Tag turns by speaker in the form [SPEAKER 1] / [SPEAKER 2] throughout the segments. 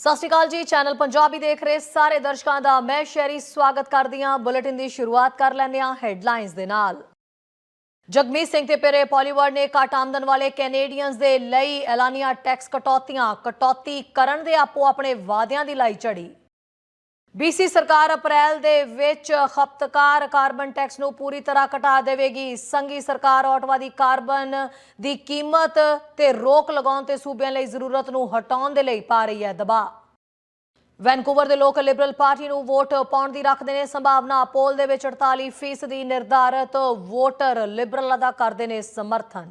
[SPEAKER 1] ਸਤਿ ਸ਼੍ਰੀ ਅਕਾਲ ਜੀ, ਚੈਨਲ ਪੰਜਾਬੀ ਦੇਖ ਰਹੇ ਸਾਰੇ ਦਰਸ਼ਕਾਂ ਦਾ ਮੈਂ ਸ਼ੈਰੀ ਸਵਾਗਤ ਕਰਦੀ ਹਾਂ। ਬੁਲੇਟਿਨ ਦੀ ਸ਼ੁਰੂਆਤ ਕਰ ਲੈਂਦੇ ਹਾਂ ਹੈਡਲਾਈਨਸ ਦੇ ਨਾਲ। ਜਗਮੀਤ ਸਿੰਘ ਤੇ ਪੇਰੇ ਪਾਲੀਵੁੱਡ ਨੇ ਘੱਟ ਆਮਦਨ ਵਾਲੇ ਕੈਨੇਡੀਅਨਸ ਦੇ ਲਈ ਐਲਾਨੀਆਂ ਟੈਕਸ ਕਟੌਤੀਆਂ। ਕਟੌਤੀ ਕਰਨ ਦੇ ਆਪੋ ਆਪਣੇ ਵਾਅਦਿਆਂ ਦੀ ਲਾਈ ਝੜੀ। ਬੀਸੀ ਸਰਕਾਰ ਅਪ੍ਰੈਲ ਦੇ ਵਿੱਚ ਖਪਤਕਾਰ ਕਾਰਬਨ ਟੈਕਸ ਨੂੰ ਪੂਰੀ ਤਰ੍ਹਾਂ ਘਟਾ ਦੇਵੇਗੀ। ਸੰਘੀ ਸਰਕਾਰ ਆਟਵਾ ਦੀ ਕਾਰਬਨ ਦੀ ਕੀਮਤ ਤੇ ਰੋਕ ਲਗਾਉਣ ਤੇ ਸੂਬਿਆਂ ਲਈ ਜ਼ਰੂਰਤ ਨੂੰ ਹਟਾਉਣ ਦੇ ਲਈ ਪਾ ਰਹੀ ਹੈ ਦਬਾਅ। ਵੈਨਕੂਵਰ ਦੇ ਲੋਕ ਲਿਬਰਲ ਪਾਰਟੀ ਨੂੰ ਵੋਟ ਪਾਉਣ ਦੀ ਰੱਖਦੇ ਨੇ। ਸੰਭਾਵਨਾ ਪੋਲ ਦੇ ਵਿੱਚ 48% ਦੀ ਨਿਰਧਾਰਤ ਵੋਟਰ ਲਿਬਰਲ ਦਾ ਕਰਦੇ ਨੇ ਸਮਰਥਨ।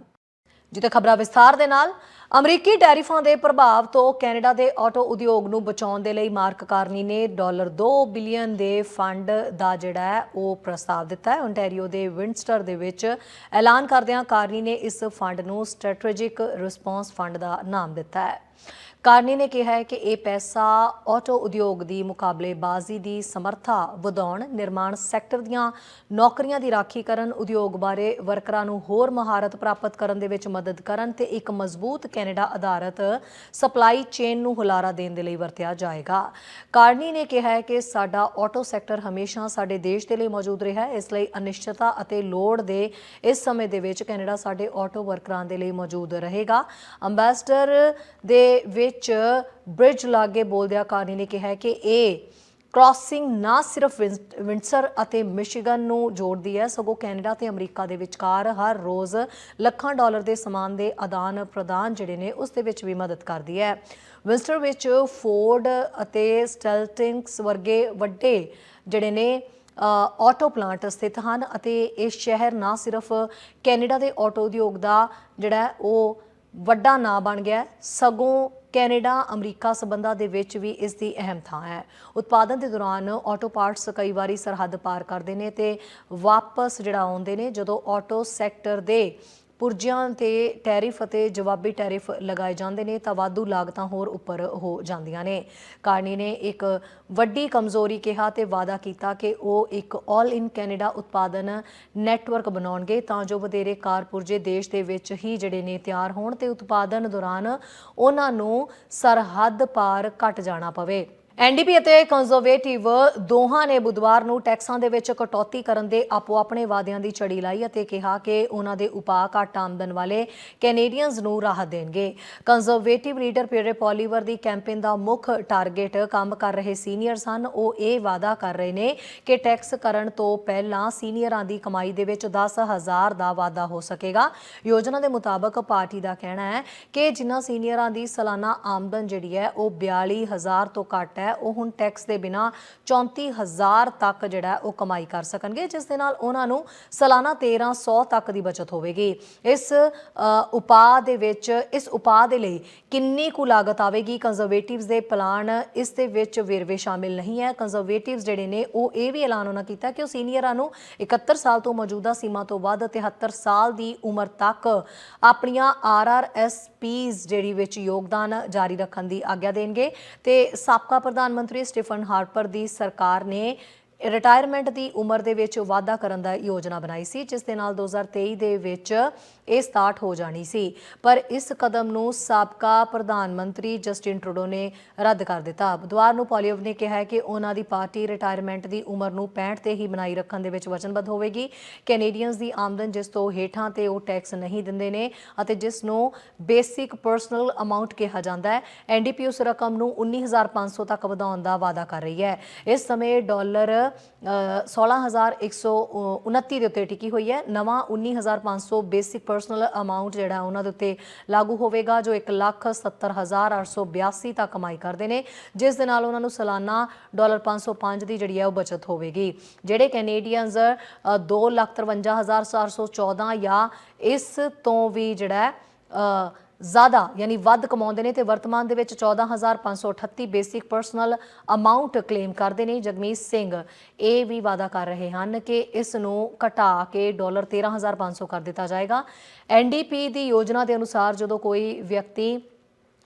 [SPEAKER 1] ਜਿੱਤੇ ਖਬਰਾਂ ਵਿਸਥਾਰ ਦੇ ਨਾਲ, ਅਮਰੀਕੀ ਟੈਰਿਫਾਂ ਦੇ ਪ੍ਰਭਾਵ ਤੋਂ ਕੈਨੇਡਾ ਦੇ ਆਟੋ ਉਦਯੋਗ ਨੂੰ ਬਚਾਉਣ ਦੇ ਲਈ ਮਾਰਕ ਕਾਰਨੀ ਨੇ ਡਾਲਰ 2 ਬਿਲੀਅਨ ਦੇ ਫੰਡ ਦਾ ਜਿਹੜਾ ਹੈ, ਉਹ ਪ੍ਰਸਤਾਵ ਦਿੱਤਾ ਹੈ। ਓਨਟਾਰੀਓ ਦੇ ਵਿੰਡਸਟਰ ਦੇ ਵਿੱਚ ਐਲਾਨ ਕਰਦਿਆਂ ਕਾਰਨੀ ਨੇ ਇਸ ਫੰਡ ਨੂੰ ਸਟ੍ਰੈਟੇਜਿਕ ਰਿਸਪਾਂਸ ਫੰਡ ਦਾ ਨਾਮ ਦਿੱਤਾ ਹੈ। ਕਾਰਨੀ ਨੇ ਕਿਹਾ ਹੈ ਕਿ ਇਹ ਪੈਸਾ ਆਟੋ ਉਦਯੋਗ ਦੀ ਮੁਕਾਬਲੇਬਾਜ਼ੀ ਦੀ ਸਮਰੱਥਾ ਵਧਾਉਣ, ਨਿਰਮਾਣ ਸੈਕਟਰ ਦੀਆਂ ਨੌਕਰੀਆਂ ਦੀ ਰਾਖੀ ਕਰਨ, ਉਦਯੋਗ ਬਾਰੇ ਵਰਕਰਾਂ ਨੂੰ ਹੋਰ ਮਹਾਰਤ ਪ੍ਰਾਪਤ ਕਰਨ ਦੇ ਵਿੱਚ ਮਦਦ ਕਰਨ ਤੇ ਇੱਕ ਮਜ਼ਬੂਤ ਕੈਨੇਡਾ ਆਧਾਰਿਤ ਸਪਲਾਈ ਚੇਨ ਨੂੰ ਹੁਲਾਰਾ ਦੇਣ ਦੇ ਲਈ ਵਰਤਿਆ ਜਾਏਗਾ। ਕਾਰਨੀ ਨੇ ਕਿਹਾ ਹੈ ਕਿ ਸਾਡਾ ਆਟੋ ਸੈਕਟਰ ਹਮੇਸ਼ਾ ਸਾਡੇ ਦੇਸ਼ ਦੇ ਲਈ ਮੌਜੂਦ ਰਿਹਾ ਹੈ, ਇਸ ਲਈ ਅਨਿਸ਼ਚਿਤਤਾ ਅਤੇ ਲੋੜ ਦੇ ਇਸ ਸਮੇਂ ਦੇ ਵਿੱਚ ਕੈਨੇਡਾ ਸਾਡੇ ਆਟੋ ਵਰਕਰਾਂ ਦੇ ਲਈ ਮੌਜੂਦ ਰਹੇਗਾ। ਅੰਬੈਸਡਰ ਦੇ ਵਿੱਚ ਬ੍ਰਿਜ ਲਾਗੇ ਬੋਲਦਿਆਂ ਕਾਰਨੀ ਨੇ ਕਿਹਾ ਕਿ ਇਹ ਕ੍ਰਾਸਿੰਗ ਨਾ ਸਿਰਫ ਵਿੰਸ- ਵਿੰਡਸਰ ਅਤੇ ਮਿਸ਼ੀਗਨ ਨੂੰ ਜੋੜਦੀ ਹੈ, ਸਗੋਂ ਕੈਨੇਡਾ ਤੇ ਅਮਰੀਕਾ ਦੇ ਵਿਚਕਾਰ ਹਰ ਰੋਜ਼ ਲੱਖਾਂ ਡਾਲਰ ਦੇ ਸਮਾਨ ਦੇ ਆਦਾਨ ਪ੍ਰਦਾਨ ਜਿਹੜੇ ਨੇ, ਉਸ ਦੇ ਵਿੱਚ ਵੀ ਮਦਦ ਕਰਦੀ ਹੈ। ਵਿੰਸਟਰ ਵਿੱਚ ਫੋਰਡ ਅਤੇ ਸਟੈਲਟਿੰਗਸ ਵਰਗੇ ਵੱਡੇ ਜਿਹੜੇ ਨੇ ਆਟੋ ਪਲਾਂਟ ਸਥਿਤ ਹਨ ਅਤੇ ਇਹ ਸ਼ਹਿਰ ਨਾ ਸਿਰਫ ਕੈਨੇਡਾ ਦੇ ਆਟੋ ਉਦਯੋਗ ਦਾ ਜਿਹੜਾ ਉਹ ਵੱਡਾ ਨਾਂ ਬਣ ਗਿਆ ਸਗੋਂ ਕੈਨੇਡਾ, ਅਮਰੀਕਾ ਸਬੰਧਾਂ ਦੇ ਵਿੱਚ ਵੀ ਇਸ ਦੀ ਅਹਿਮ ਥਾਂ ਹੈ। ਉਤਪਾਦਨ ਦੇ ਦੌਰਾਨ ਆਟੋ ਪਾਰਟਸ ਕਈ ਵਾਰੀ ਸਰਹੱਦ ਪਾਰ ਕਰਦੇ ਨੇ ਤੇ ਵਾਪਸ ਜਿਹੜਾ ਆਉਂਦੇ ਨੇ, ਜਦੋਂ ਆਟੋ ਸੈਕਟਰ ਦੇ ਪੁਰਜਿਆਂ ਤੇ ਟੈਰਿਫ ਅਤੇ ਜਵਾਬੀ ਟੈਰਿਫ ਲਗਾਏ ਜਾਂਦੇ ਨੇ ਤਾਂ ਵਾਧੂ ਲਾਗਤਾਂ ਹੋਰ ਉੱਪਰ ਹੋ ਜਾਂਦੀਆਂ ਨੇ। ਕਾਰਨੀ ਨੇ ਇੱਕ ਵੱਡੀ ਕਮਜ਼ੋਰੀ ਕਿਹਾ ਤੇ ਵਾਅਦਾ ਕੀਤਾ ਕਿ ਉਹ ਇੱਕ ਆਲ ਇਨ ਕੈਨੇਡਾ ਉਤਪਾਦਨ ਨੈਟਵਰਕ ਬਣਾਉਣਗੇ ਤਾਂ ਜੋ ਵਧੇਰੇ ਕਾਰ ਪੁਰਜੇ ਦੇਸ਼ ਦੇ ਵਿੱਚ ਹੀ ਜਿਹੜੇ ਨੇ ਤਿਆਰ ਹੋਣ ਤੇ ਉਤਪਾਦਨ ਦੌਰਾਨ ਉਹਨਾਂ ਨੂੰ ਸਰਹੱਦ ਪਾਰ ਘਟ ਜਾਣਾ ਪਵੇ। ਐਨਡੀਪੀ ਅਤੇ ਕੰਜ਼ਰਵੇਟਿਵ ਦੋਹਾਂ ਨੇ ਬੁੱਧਵਾਰ ਨੂੰ ਟੈਕਸਾਂ ਦੇ ਵਿੱਚ ਕਟੌਤੀ ਕਰਨ ਦੇ ਆਪੋ ਆਪਣੇ ਵਾਅਦਿਆਂ ਦੀ ਛੜੀ ਲਾਈ ਅਤੇ ਕਿਹਾ ਕਿ ਉਹਨਾਂ ਦੇ ਉਪਾਅ ਘੱਟ ਆਮਦਨ ਵਾਲੇ ਕੈਨੇਡੀਅਨਸ ਨੂੰ ਰਾਹਤ ਦੇਣਗੇ। ਕੰਜ਼ਰਵੇਟਿਵ ਲੀਡਰ ਪੀਰੇ ਪੋਲੀਵਰ ਦੀ ਕੈਂਪੇਨ ਦਾ ਮੁੱਖ ਟਾਰਗੇਟ ਕੰਮ ਕਰ ਰਹੇ ਸੀਨੀਅਰ ਸਨ ਉਹ ਇਹ ਵਾਅਦਾ ਕਰ ਰਹੇ ਨੇ ਕਿ ਟੈਕਸ ਕਰਨ ਤੋਂ ਪਹਿਲਾਂ ਸੀਨੀਅਰਾਂ ਦੀ ਕਮਾਈ ਦੇ ਵਿੱਚ 10000 ਦਾ ਵਾਧਾ ਹੋ ਸਕੇਗਾ। ਯੋਜਨਾ ਦੇ ਮੁਤਾਬਕ ਪਾਰਟੀ ਦਾ ਕਹਿਣਾ ਹੈ ਕਿ ਜਿਨ੍ਹਾਂ ਸੀਨੀਅਰਾਂ ਦੀ ਸਾਲਾਨਾ ਆਮਦਨ ਜਿਹੜੀ ਹੈ ਉਹ 42000 ਤੋਂ ਘੱਟ ਹੈ। ਉਹ ਹੁਣ ਟੈਕਸ ਦੇ ਬਿਨਾ 34000 ਤੱਕ ਜਿਹੜਾ ਉਹ ਕਮਾਈ ਕਰ ਸਕਣਗੇ, ਜਿਸ ਦੇ ਨਾਲ ਉਹਨਾਂ ਨੂੰ ਸਾਲਾਨਾ 1300 ਤੱਕ ਦੀ ਬਚਤ ਹੋਵੇਗੀ। ਇਸ ਉਪਾਅ ਦੇ ਵਿੱਚ, ਇਸ ਉਪਾਅ ਦੇ ਲਈ ਕਿੰਨੀ ਕੁ ਲਾਗਤ ਆਵੇਗੀ? ਕੰਜ਼ਰਵੇਟਿਵਸ ਦੇ ਪਲਾਨ ਇਸ ਦੇ ਵਿੱਚ ਵੇਰਵੇ ਸ਼ਾਮਿਲ ਨਹੀਂ ਹੈ। ਕੰਜ਼ਰਵੇਟਿਵਸ ਜਿਹੜੇ ਨੇ, ਉਹ ਇਹ ਵੀ ਐਲਾਨ ਉਹਨਾਂ ਕੀਤਾ ਕਿ ਉਹ ਸੀਨੀਅਰਾਂ ਨੂੰ 71 ਸਾਲ ਤੋਂ ਮੌਜੂਦਾ ਸੀਮਾ ਤੋਂ ਵੱਧ 73 ਸਾਲ ਦੀ ਉਮਰ ਤੱਕ ਆਪਣੀਆਂ ਆਰਆਰਐਸਪੀਜ਼ ਜਿਹੜੀ ਵਿੱਚ ਯੋਗਦਾਨ ਜਾਰੀ ਰੱਖਣ ਦੀ ਆਗਿਆ ਦੇਣਗੇ। ਤੇ ਸਾਬਕਾ ਪ੍ਰਧਾਨ ਮੰਤਰੀ ਸਟੀਫਨ ਹਾਰਪਰ ਦੀ ਸਰਕਾਰ ਨੇ ਰਿਟਾਇਰਮੈਂਟ ਦੀ ਉਮਰ ਦੇ ਵਿੱਚ ਵਾਧਾ ਕਰਨ ਦਾ ਯੋਜਨਾ ਬਣਾਈ ਸੀ, ਜਿਸ ਦੇ ਨਾਲ 2023 ਦੇ ਵਿੱਚ ਇਹ ਸਟਾਰਟ ਹੋ ਜਾਣੀ ਸੀ। ਪਰ ਇਸ ਕਦਮ ਨੂੰ ਸਾਬਕਾ ਪ੍ਰਧਾਨ ਮੰਤਰੀ ਜਸਟਿਨ ਟਰੂਡੋ ਨੇ ਰੱਦ ਕਰ ਦਿੱਤਾ। ਬੁੱਧਵਾਰ ਨੂੰ ਪੋਲੀਵ ਨੇ ਕਿਹਾ ਕਿ ਉਹਨਾਂ ਦੀ ਪਾਰਟੀ ਰਿਟਾਇਰਮੈਂਟ ਦੀ ਉਮਰ ਨੂੰ 65 ਤੇ ਹੀ ਬਣਾਈ ਰੱਖਣ ਦੇ ਵਿੱਚ ਵਚਨਬੱਧ ਹੋਵੇਗੀ। ਕੈਨੇਡੀਅਨਸ ਦੀ ਆਮਦਨ ਜਿਸ ਤੋਂ ਹੇਠਾਂ ਤੇ ਉਹ ਟੈਕਸ ਨਹੀਂ ਦਿੰਦੇ ਨੇ ਅਤੇ ਜਿਸ ਨੂੰ ਬੇਸਿਕ ਪਰਸਨਲ ਅਮਾਉਂਟ ਕਿਹਾ ਜਾਂਦਾ ਹੈ ਐਨਡੀਪੀ ਉਸ ਰਕਮ ਨੂੰ 19500 ਤੱਕ ਵਧਾਉਣ ਦਾ ਵਾਅਦਾ ਕਰ ਰਹੀ ਹੈ। ਇਸ ਸਮੇਂ ਡਾਲਰ ਅ, 16129 ਦੇ ਉੱਤੇ ਟਿਕੀ ਹੋਈ ਹੈ। ਨਵਾਂ 19500 ਬੇਸਿਕ ਪਰਸਨਲ ਅਮਾਉਂਟ ਜਿਹੜਾ ਉਹਨਾਂ ਦੇ ਉੱਤੇ ਲਾਗੂ ਹੋਵੇਗਾ, ਜੋ 170882 ਤੱਕ ਕਮਾਈ ਕਰਦੇ ਨੇ, ਜਿਸ ਦੇ ਨਾਲ ਉਹਨਾਂ ਨੂੰ ਸਾਲਾਨਾ ਡਾਲਰ 505 ਦੀ ਜਿਹੜੀ ਹੈ ਉਹ ਬਚਤ ਹੋਵੇਗੀ। ਜਿਹੜੇ ਕੈਨੇਡੀਅਨਸ 253414 ਜਾਂ ਇਸ ਤੋਂ ਵੀ ਜਿਹੜਾ ਜ਼ਿਆਦਾ, ਯਾਨੀ ਵੱਧ ਕਮਾਉਂਦੇ ਨੇ ਤੇ ਵਰਤਮਾਨ ਦੇ ਵਿੱਚ 14538 ਬੇਸਿਕ ਪਰਸਨਲ ਅਮਾਉਂਟ ਕਲੇਮ ਕਰਦੇ ਨੇ। ਜਗਮੀਤ ਸਿੰਘ, ਇਹ ਵੀ ਵਾਅਦਾ ਕਰ ਰਹੇ ਹਨ ਕਿ ਇਸ ਨੂੰ ਘਟਾ ਕੇ ਡਾਲਰ 13500 ਕਰ ਦਿੱਤਾ ਜਾਏਗਾ। ਐਨਡੀਪੀ ਦੀ ਯੋਜਨਾ ਦੇ ਅਨੁਸਾਰ ਜਦੋਂ ਕੋਈ ਵਿਅਕਤੀ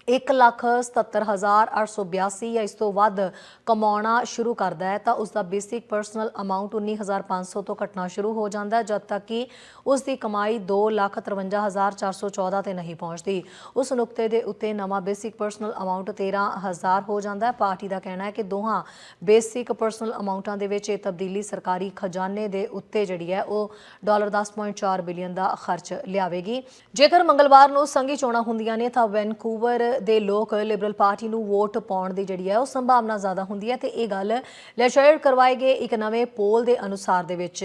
[SPEAKER 1] 177882 ਜਾਂ ਇਸ ਤੋਂ ਵੱਧ ਕਮਾਉਣਾ ਸ਼ੁਰੂ ਕਰਦਾ ਹੈ, ਤਾਂ ਉਸ ਦਾ ਬੇਸਿਕ ਪਰਸਨਲ ਅਮਾਉਂਟ 19500 ਤੋਂ ਘਟਣਾ ਸ਼ੁਰੂ ਹੋ ਜਾਂਦਾ ਹੈ, ਜਦ ਤੱਕ ਕਿ ਉਸ ਦੀ ਕਮਾਈ 253414 ਤੇ ਨਹੀਂ ਪਹੁੰਚਦੀ। ਉਸ ਨੁਕਤੇ ਦੇ ਉੱਤੇ ਨਵਾਂ ਬੇਸਿਕ ਪਰਸਨਲ ਅਮਾਉਂਟ 13000 ਹੋ ਜਾਂਦਾ ਹੈ। ਪਾਰਟੀ ਦਾ ਕਹਿਣਾ ਹੈ ਕਿ ਦੋਹਾਂ ਬੇਸਿਕ ਪਰਸਨਲ ਅਮਾਉਂਟਾਂ ਦੇ ਵਿੱਚ ਇਹ ਤਬਦੀਲੀ ਸਰਕਾਰੀ ਖਜ਼ਾਨੇ ਦੇ ਉੱਤੇ ਜਿਹੜੀ ਹੈ, ਉਹ ਡਾਲਰ 10.4 ਬਿਲੀਅਨ ਦਾ ਖਰਚ ਲਿਆਵੇਗੀ। ਜੇਕਰ ਮੰਗਲਵਾਰ ਨੂੰ ਸੰਘੀ ਚੋਣਾਂ ਹੁੰਦੀਆਂ ਨੇ, ਤਾਂ ਵੈਨਕੂਵਰ ਦੇ ਲੋਕ ਲਿਬਰਲ ਪਾਰਟੀ ਨੂੰ ਵੋਟ ਪਾਉਣ ਦੀ ਜਿਹੜੀ ਹੈ ਉਹ ਸੰਭਾਵਨਾ ਜ਼ਿਆਦਾ ਹੁੰਦੀ ਹੈ ਤੇ ਇਹ ਗੱਲ ਲੈਸ਼ਰ ਕਰਵਾਏ ਗਏ ਇੱਕ ਨਵੇਂ ਪੋਲ ਦੇ ਅਨੁਸਾਰ ਦੇ ਵਿੱਚ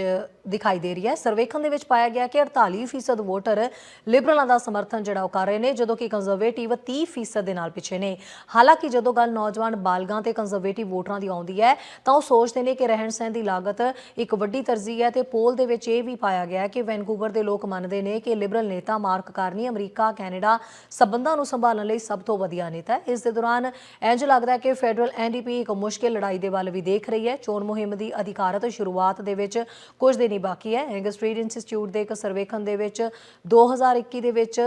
[SPEAKER 1] ਦਿਖਾਈ ਦੇ ਰਹੀ ਹੈ। ਸਰਵੇਖਣ ਦੇ ਵਿੱਚ ਪਾਇਆ ਗਿਆ ਕਿ 48% ਵੋਟਰ ਲਿਬਰਲਾਂ ਦਾ ਸਮਰਥਨ ਜਿਹੜਾ ਉਹ ਕਰ ਰਹੇ ਨੇ, ਜਦੋਂ ਕਿ ਕੰਜ਼ਰਵੇਟਿਵ 30% ਦੇ ਨਾਲ ਪਿੱਛੇ ਨੇ। ਹਾਲਾਂਕਿ ਜਦੋਂ ਗੱਲ ਨੌਜਵਾਨ ਬਾਲਗਾਂ ਤੇ ਕੰਜ਼ਰਵੇਟਿਵ ਵੋਟਰਾਂ ਦੀ ਆਉਂਦੀ ਹੈ, ਤਾਂ ਉਹ ਸੋਚਦੇ ਨੇ ਕਿ ਰਹਿਣ ਸਹਿਣ ਦੀ ਲਾਗਤ ਇੱਕ ਵੱਡੀ ਤਰਜੀਹ ਹੈ ਤੇ ਪੋਲ ਦੇ ਵਿੱਚ ਇਹ ਵੀ ਪਾਇਆ ਗਿਆ ਹੈ ਕਿ ਵੈਨਕੂਵਰ ਦੇ ਲੋਕ ਮੰਨਦੇ ਨੇ ਕਿ ਲਿਬਰਲ ਨੇਤਾ ਮਾਰਕ ਕਾਰਨੀ ਅਮਰੀਕਾ, ਕੈਨੇਡਾ ਸਬੰਧਾਂ ਨੂੰ ਸੰਭਾਲਣ ਲਈ ਸਭ ਤੋਂ ਵਧੀਆ ਨੇਤਾ ਹੈ। ਇਸ ਦੇ ਦੌਰਾਨ ਇੰਜ ਲੱਗਦਾ ਹੈ ਕਿ ਫੈਡਰਲ ਐਨਡੀਪੀ ਇੱਕ ਮੁਸ਼ਕਿਲ ਲੜਾਈ ਦੇ ਵੱਲ ਵੀ ਦੇਖ ਰਹੀ ਹੈ। ਚੋਣ ਮੁਹਿੰਮ ਦੀ ਅਧਿਕਾਰਤ ਸ਼ੁਰੂਆਤ ਦੇ ਵਿੱਚ ਕੁਝ ਦਿਨ ਹੀ ਬਾਕੀ ਹੈ। ਐਂਗਸ ਸਟਰੀਟ ਇੰਸਟੀਚਿਊਟ ਦੇ ਇੱਕ ਸਰਵੇਖਣ ਦੇ ਵਿੱਚ 2021 ਦੇ ਵਿੱਚ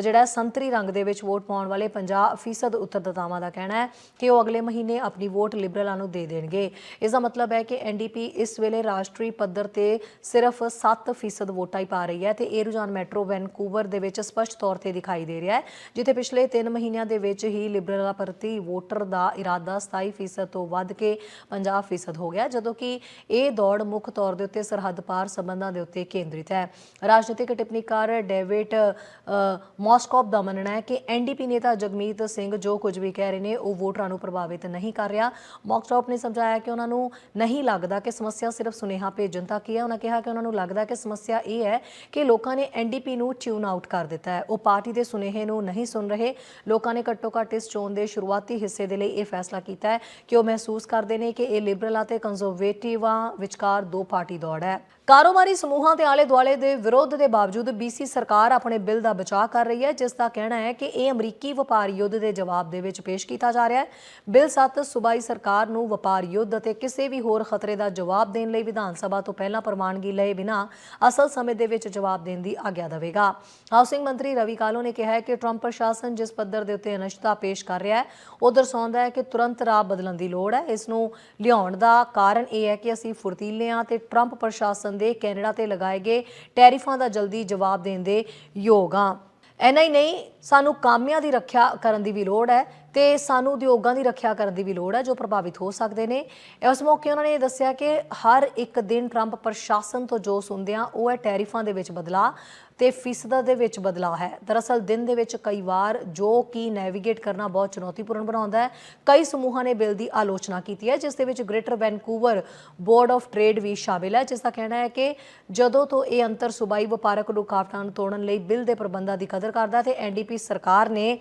[SPEAKER 1] ਜਿਹੜਾ ਸੰਤਰੀ ਰੰਗ ਦੇ ਵਿੱਚ ਵੋਟ ਪਾਉਣ ਵਾਲੇ 50% ਉੱਤਰਦਾਤਾਵਾਂ ਦਾ ਕਹਿਣਾ ਹੈ ਕਿ ਉਹ ਅਗਲੇ ਮਹੀਨੇ ਆਪਣੀ ਵੋਟ ਲਿਬਰਲਾਂ ਨੂੰ ਦੇ ਦੇਣਗੇ। ਇਸ ਦਾ ਮਤਲਬ ਹੈ ਕਿ ਐਨਡੀਪੀ ਇਸ ਵੇਲੇ ਰਾਸ਼ਟਰੀ ਪੱਧਰ ਤੇ ਸਿਰਫ 7% ਵੋਟਾਂ ਹੀ ਪਾ ਰਹੀ ਹੈ ਤੇ ਇਹ ਰੁਝਾਨ ਮੈਟਰੋ ਵੈਨਕੂਵਰ ਦੇ ਵਿੱਚ ਸਪਸ਼ਟ ਤੌਰ ਤੇ ਦਿਖਾਈ ਦੇ ਰਿਹਾ ਹੈ, ਜਿੱਥੇ ਪਿਛਲੇ 3 ਮਹੀਨਿਆਂ ਦੇ ਵਿੱਚ ਹੀ ਲਿਬਰਲਾਂ ਪ੍ਰਤੀ ਵੋਟਰ ਦਾ ਇਰਾਦਾ 27% ਤੋਂ ਵੱਧ ਕੇ 50% ਹੋ ਗਿਆ। ਜਦੋਂ ਕਿ ਇਹ ਦੌੜ ਮੁੱਖ ਤੌਰ ਦੇ ਉੱਤੇ ਸਰਹੱਦ ਪਾਰ ਸੰਬੰਧਾਂ ਦੇ ਉੱਤੇ ਕੇਂਦਰਿਤ ਹੈ। ਰਾਜਨੀਤਿਕ ਟਿੱਪਣੀਕਾਰ ਡੇਵਿਡ ਅ, ਦਾ ਮੰਨਣਾ ਹੈ ਕਿ ਐਨਡੀਪੀ ਨੇਤਾ ਜਗਮੀਤ ਸਿੰਘ ਜੋ ਕੁਝ ਵੀ ਕਹਿ ਰਹੇ ਨੇ ਉਹ ਵੋਟਰਾਂ ਨੂੰ ਪ੍ਰਭਾਵਿਤ ਨਹੀਂ ਕਰ ਰਿਹਾ। ਮੌਸਕੋਪ ਨੇ ਸਮਝਾਇਆ ਕਿ ਉਹਨਾਂ ਨੂੰ ਨਹੀਂ ਲੱਗਦਾ ਕਿ ਸਮੱਸਿਆ ਸਿਰਫ ਸੁਨੇਹਾ ਭੇਜਣ ਤੱਕ ਹੀ ਹੈ। ਉਹਨਾਂ ਕਿਹਾ ਕਿ ਉਹਨਾਂ ਨੂੰ ਲੱਗਦਾ ਕਿ ਸਮੱਸਿਆ ਇਹ ਹੈ ਕਿ ਲੋਕਾਂ ਨੇ ਐਨਡੀਪੀ ਨੂੰ ਟਿਊਨ ਆਊਟ ਕਰ ਦਿੱਤਾ ਹੈ। ਉਹ ਪਾਰਟੀ ਦੇ ਸੁਨੇਹੇ ਨੂੰ ਨਹੀਂ ਸੁਣ ਰਹੇ। ਲੋਕਾਂ ਨੇ ਘੱਟੋ ਘੱਟ ਇਸ ਚੋਣ ਦੇ ਸ਼ੁਰੂਆਤੀ ਹਿੱਸੇ ਦੇ ਲਈ ਇਹ ਫੈਸਲਾ ਕੀਤਾ ਹੈ ਕਿ ਉਹ ਮਹਿਸੂਸ ਕਰਦੇ ਨੇ ਕਿ ਇਹ ਲਿਬਰਲ ਅਤੇ ਕੰਜ਼ਰਵੇਟਿਵਾਂ ਵਿਚਕਾਰ ਦੋ ਪਾਰਟੀ ਦੌੜ ਹੈ। ਕਾਰੋਬਾਰੀ ਸਮੂਹਾਂ ਤੇ ਆਲੇ ਦੁਆਲੇ ਦੇ ਵਿਰੋਧ ਦੇ ਬਾਵਜੂਦ ਬੀਸੀ ਸਰਕਾਰ ਆਪਣੇ ਬਿੱਲ ਦਾ ਬਚਾਅ ਕਰ ਰਹੀ ਹੈ, ਜਿਸ ਦਾ ਕਹਿਣਾ ਹੈ ਕਿ ਇਹ ਅਮਰੀਕੀ ਵਪਾਰ ਯੁੱਧ ਦੇ ਜਵਾਬ ਦੇ ਵਿੱਚ ਪੇਸ਼ ਕੀਤਾ ਜਾ ਰਿਹਾ ਹੈ। ਬਿੱਲ 7 ਸੂਬਾਈ ਸਰਕਾਰ ਨੂੰ ਵਪਾਰ ਯੁੱਧ ਅਤੇ ਕਿਸੇ ਵੀ ਹੋਰ ਖਤਰੇ ਦਾ ਜਵਾਬ ਦੇਣ ਲਈ ਵਿਧਾਨ ਸਭਾ ਤੋਂ ਪਹਿਲਾਂ ਪ੍ਰਵਾਨਗੀ ਲਏ ਬਿਨਾਂ ਅਸਲ ਸਮੇਂ ਦੇ ਵਿੱਚ ਜਵਾਬ ਦੇਣ ਦੀ ਆਗਿਆ ਦੇਵੇਗਾ। ਹਾਊਸਿੰਗ ਮੰਤਰੀ ਰਵੀ ਕਾਲੋ ਨੇ ਕਿਹਾ ਹੈ ਕਿ ਟਰੰਪ ਪ੍ਰਸ਼ਾਸਨ ਜਿਸ ਪੱਧਰ ਦੇ ਉੱਤੇ ਅਨਿਸ਼ਚਿਤਤਾ ਪੇਸ਼ ਕਰ ਰਿਹਾ ਹੈ, ਉਹ ਦਰਸਾਉਂਦਾ ਹੈ ਕਿ ਤੁਰੰਤ ਰਾਹ ਬਦਲਣ ਦੀ ਲੋੜ ਹੈ। ਇਸ ਨੂੰ ਲਿਆਉਣ ਦਾ ਕਾਰਨ ਇਹ ਹੈ ਕਿ ਅਸੀਂ ਫੁਰਤੀਲੇ ਹਾਂ ਤੇ ਟਰੰਪ ਪ੍ਰਸ਼ਾਸਨ ਦੇ ਕੈਨੇਡਾ ਤੇ ਲਗਾਏ ਗਏ ਟੈਰਿਫਾਂ ਦਾ ਜਲਦੀ ਜਵਾਬ ਦੇਣ ਦੇ ਯੋਗ ਹਾਂ ਐਨਾ ਹੀ ਨਹੀਂ, ਸਾਨੂੰ ਕਾਮਿਆਂ ਦੀ ਰੱਖਿਆ ਕਰਨ ਦੀ ਵੀ ਲੋੜ ਹੈ ਤੇ ਸਾਨੂੰ ਉਦਯੋਗਾਂ ਦੀ ਰੱਖਿਆ ਕਰਨ ਦੀ ਵੀ ਲੋੜ ਹੈ ਜੋ ਪ੍ਰਭਾਵਿਤ ਹੋ ਸਕਦੇ ਨੇ। ਇਸ ਮੌਕੇ ਉਹਨਾਂ ਨੇ ਇਹ ਦੱਸਿਆ ਕਿ ਹਰ ਇੱਕ ਦਿਨ ਟਰੰਪ ਪ੍ਰਸ਼ਾਸਨ ਤੋਂ ਜੋ ਸੁਣਦੇ ਆ ਉਹ ਹੈ ਟੈਰਿਫਾਂ ਦੇ ਵਿੱਚ ਬਦਲਾਅ ਤੇ ਫੀਸਦ ਦੇ ਵਿੱਚ ਬਦਲਾਅ ਹੈ। ਦਰਅਸਲ ਦਿਨ ਦੇ ਵਿੱਚ ਕਈ ਵਾਰ ਜੋ ਕਿ ਨੈਵੀਗੇਟ ਕਰਨਾ ਬਹੁਤ ਚੁਣੌਤੀਪੂਰਨ ਬਣਾਉਂਦਾ ਹੈ। ਕਈ ਸਮੂਹਾਂ ਨੇ ਬਿੱਲ ਦੀ ਆਲੋਚਨਾ ਕੀਤੀ ਹੈ, ਜਿਸ ਦੇ ਵਿੱਚ Greater Vancouver Board of Trade ਵੀ ਸ਼ਾਮਿਲ ਹੈ, ਜਿਸ ਦਾ ਕਹਿਣਾ ਹੈ ਕਿ ਜਦੋਂ ਤੋਂ ਇਹ ਅੰਤਰ ਸੂਬਾਈ ਵਪਾਰਕ ਰੁਕਾਵਟਾਂ ਨੂੰ ਤੋੜਨ ਲਈ ਬਿੱਲ ਦੇ ਪ੍ਰਬੰਧਾਂ ਦੀ ਕਦਰ ਕਰਦਾ ਤੇ ਐਨਡੀਪੀ ਸਰਕਾਰ ਨੇ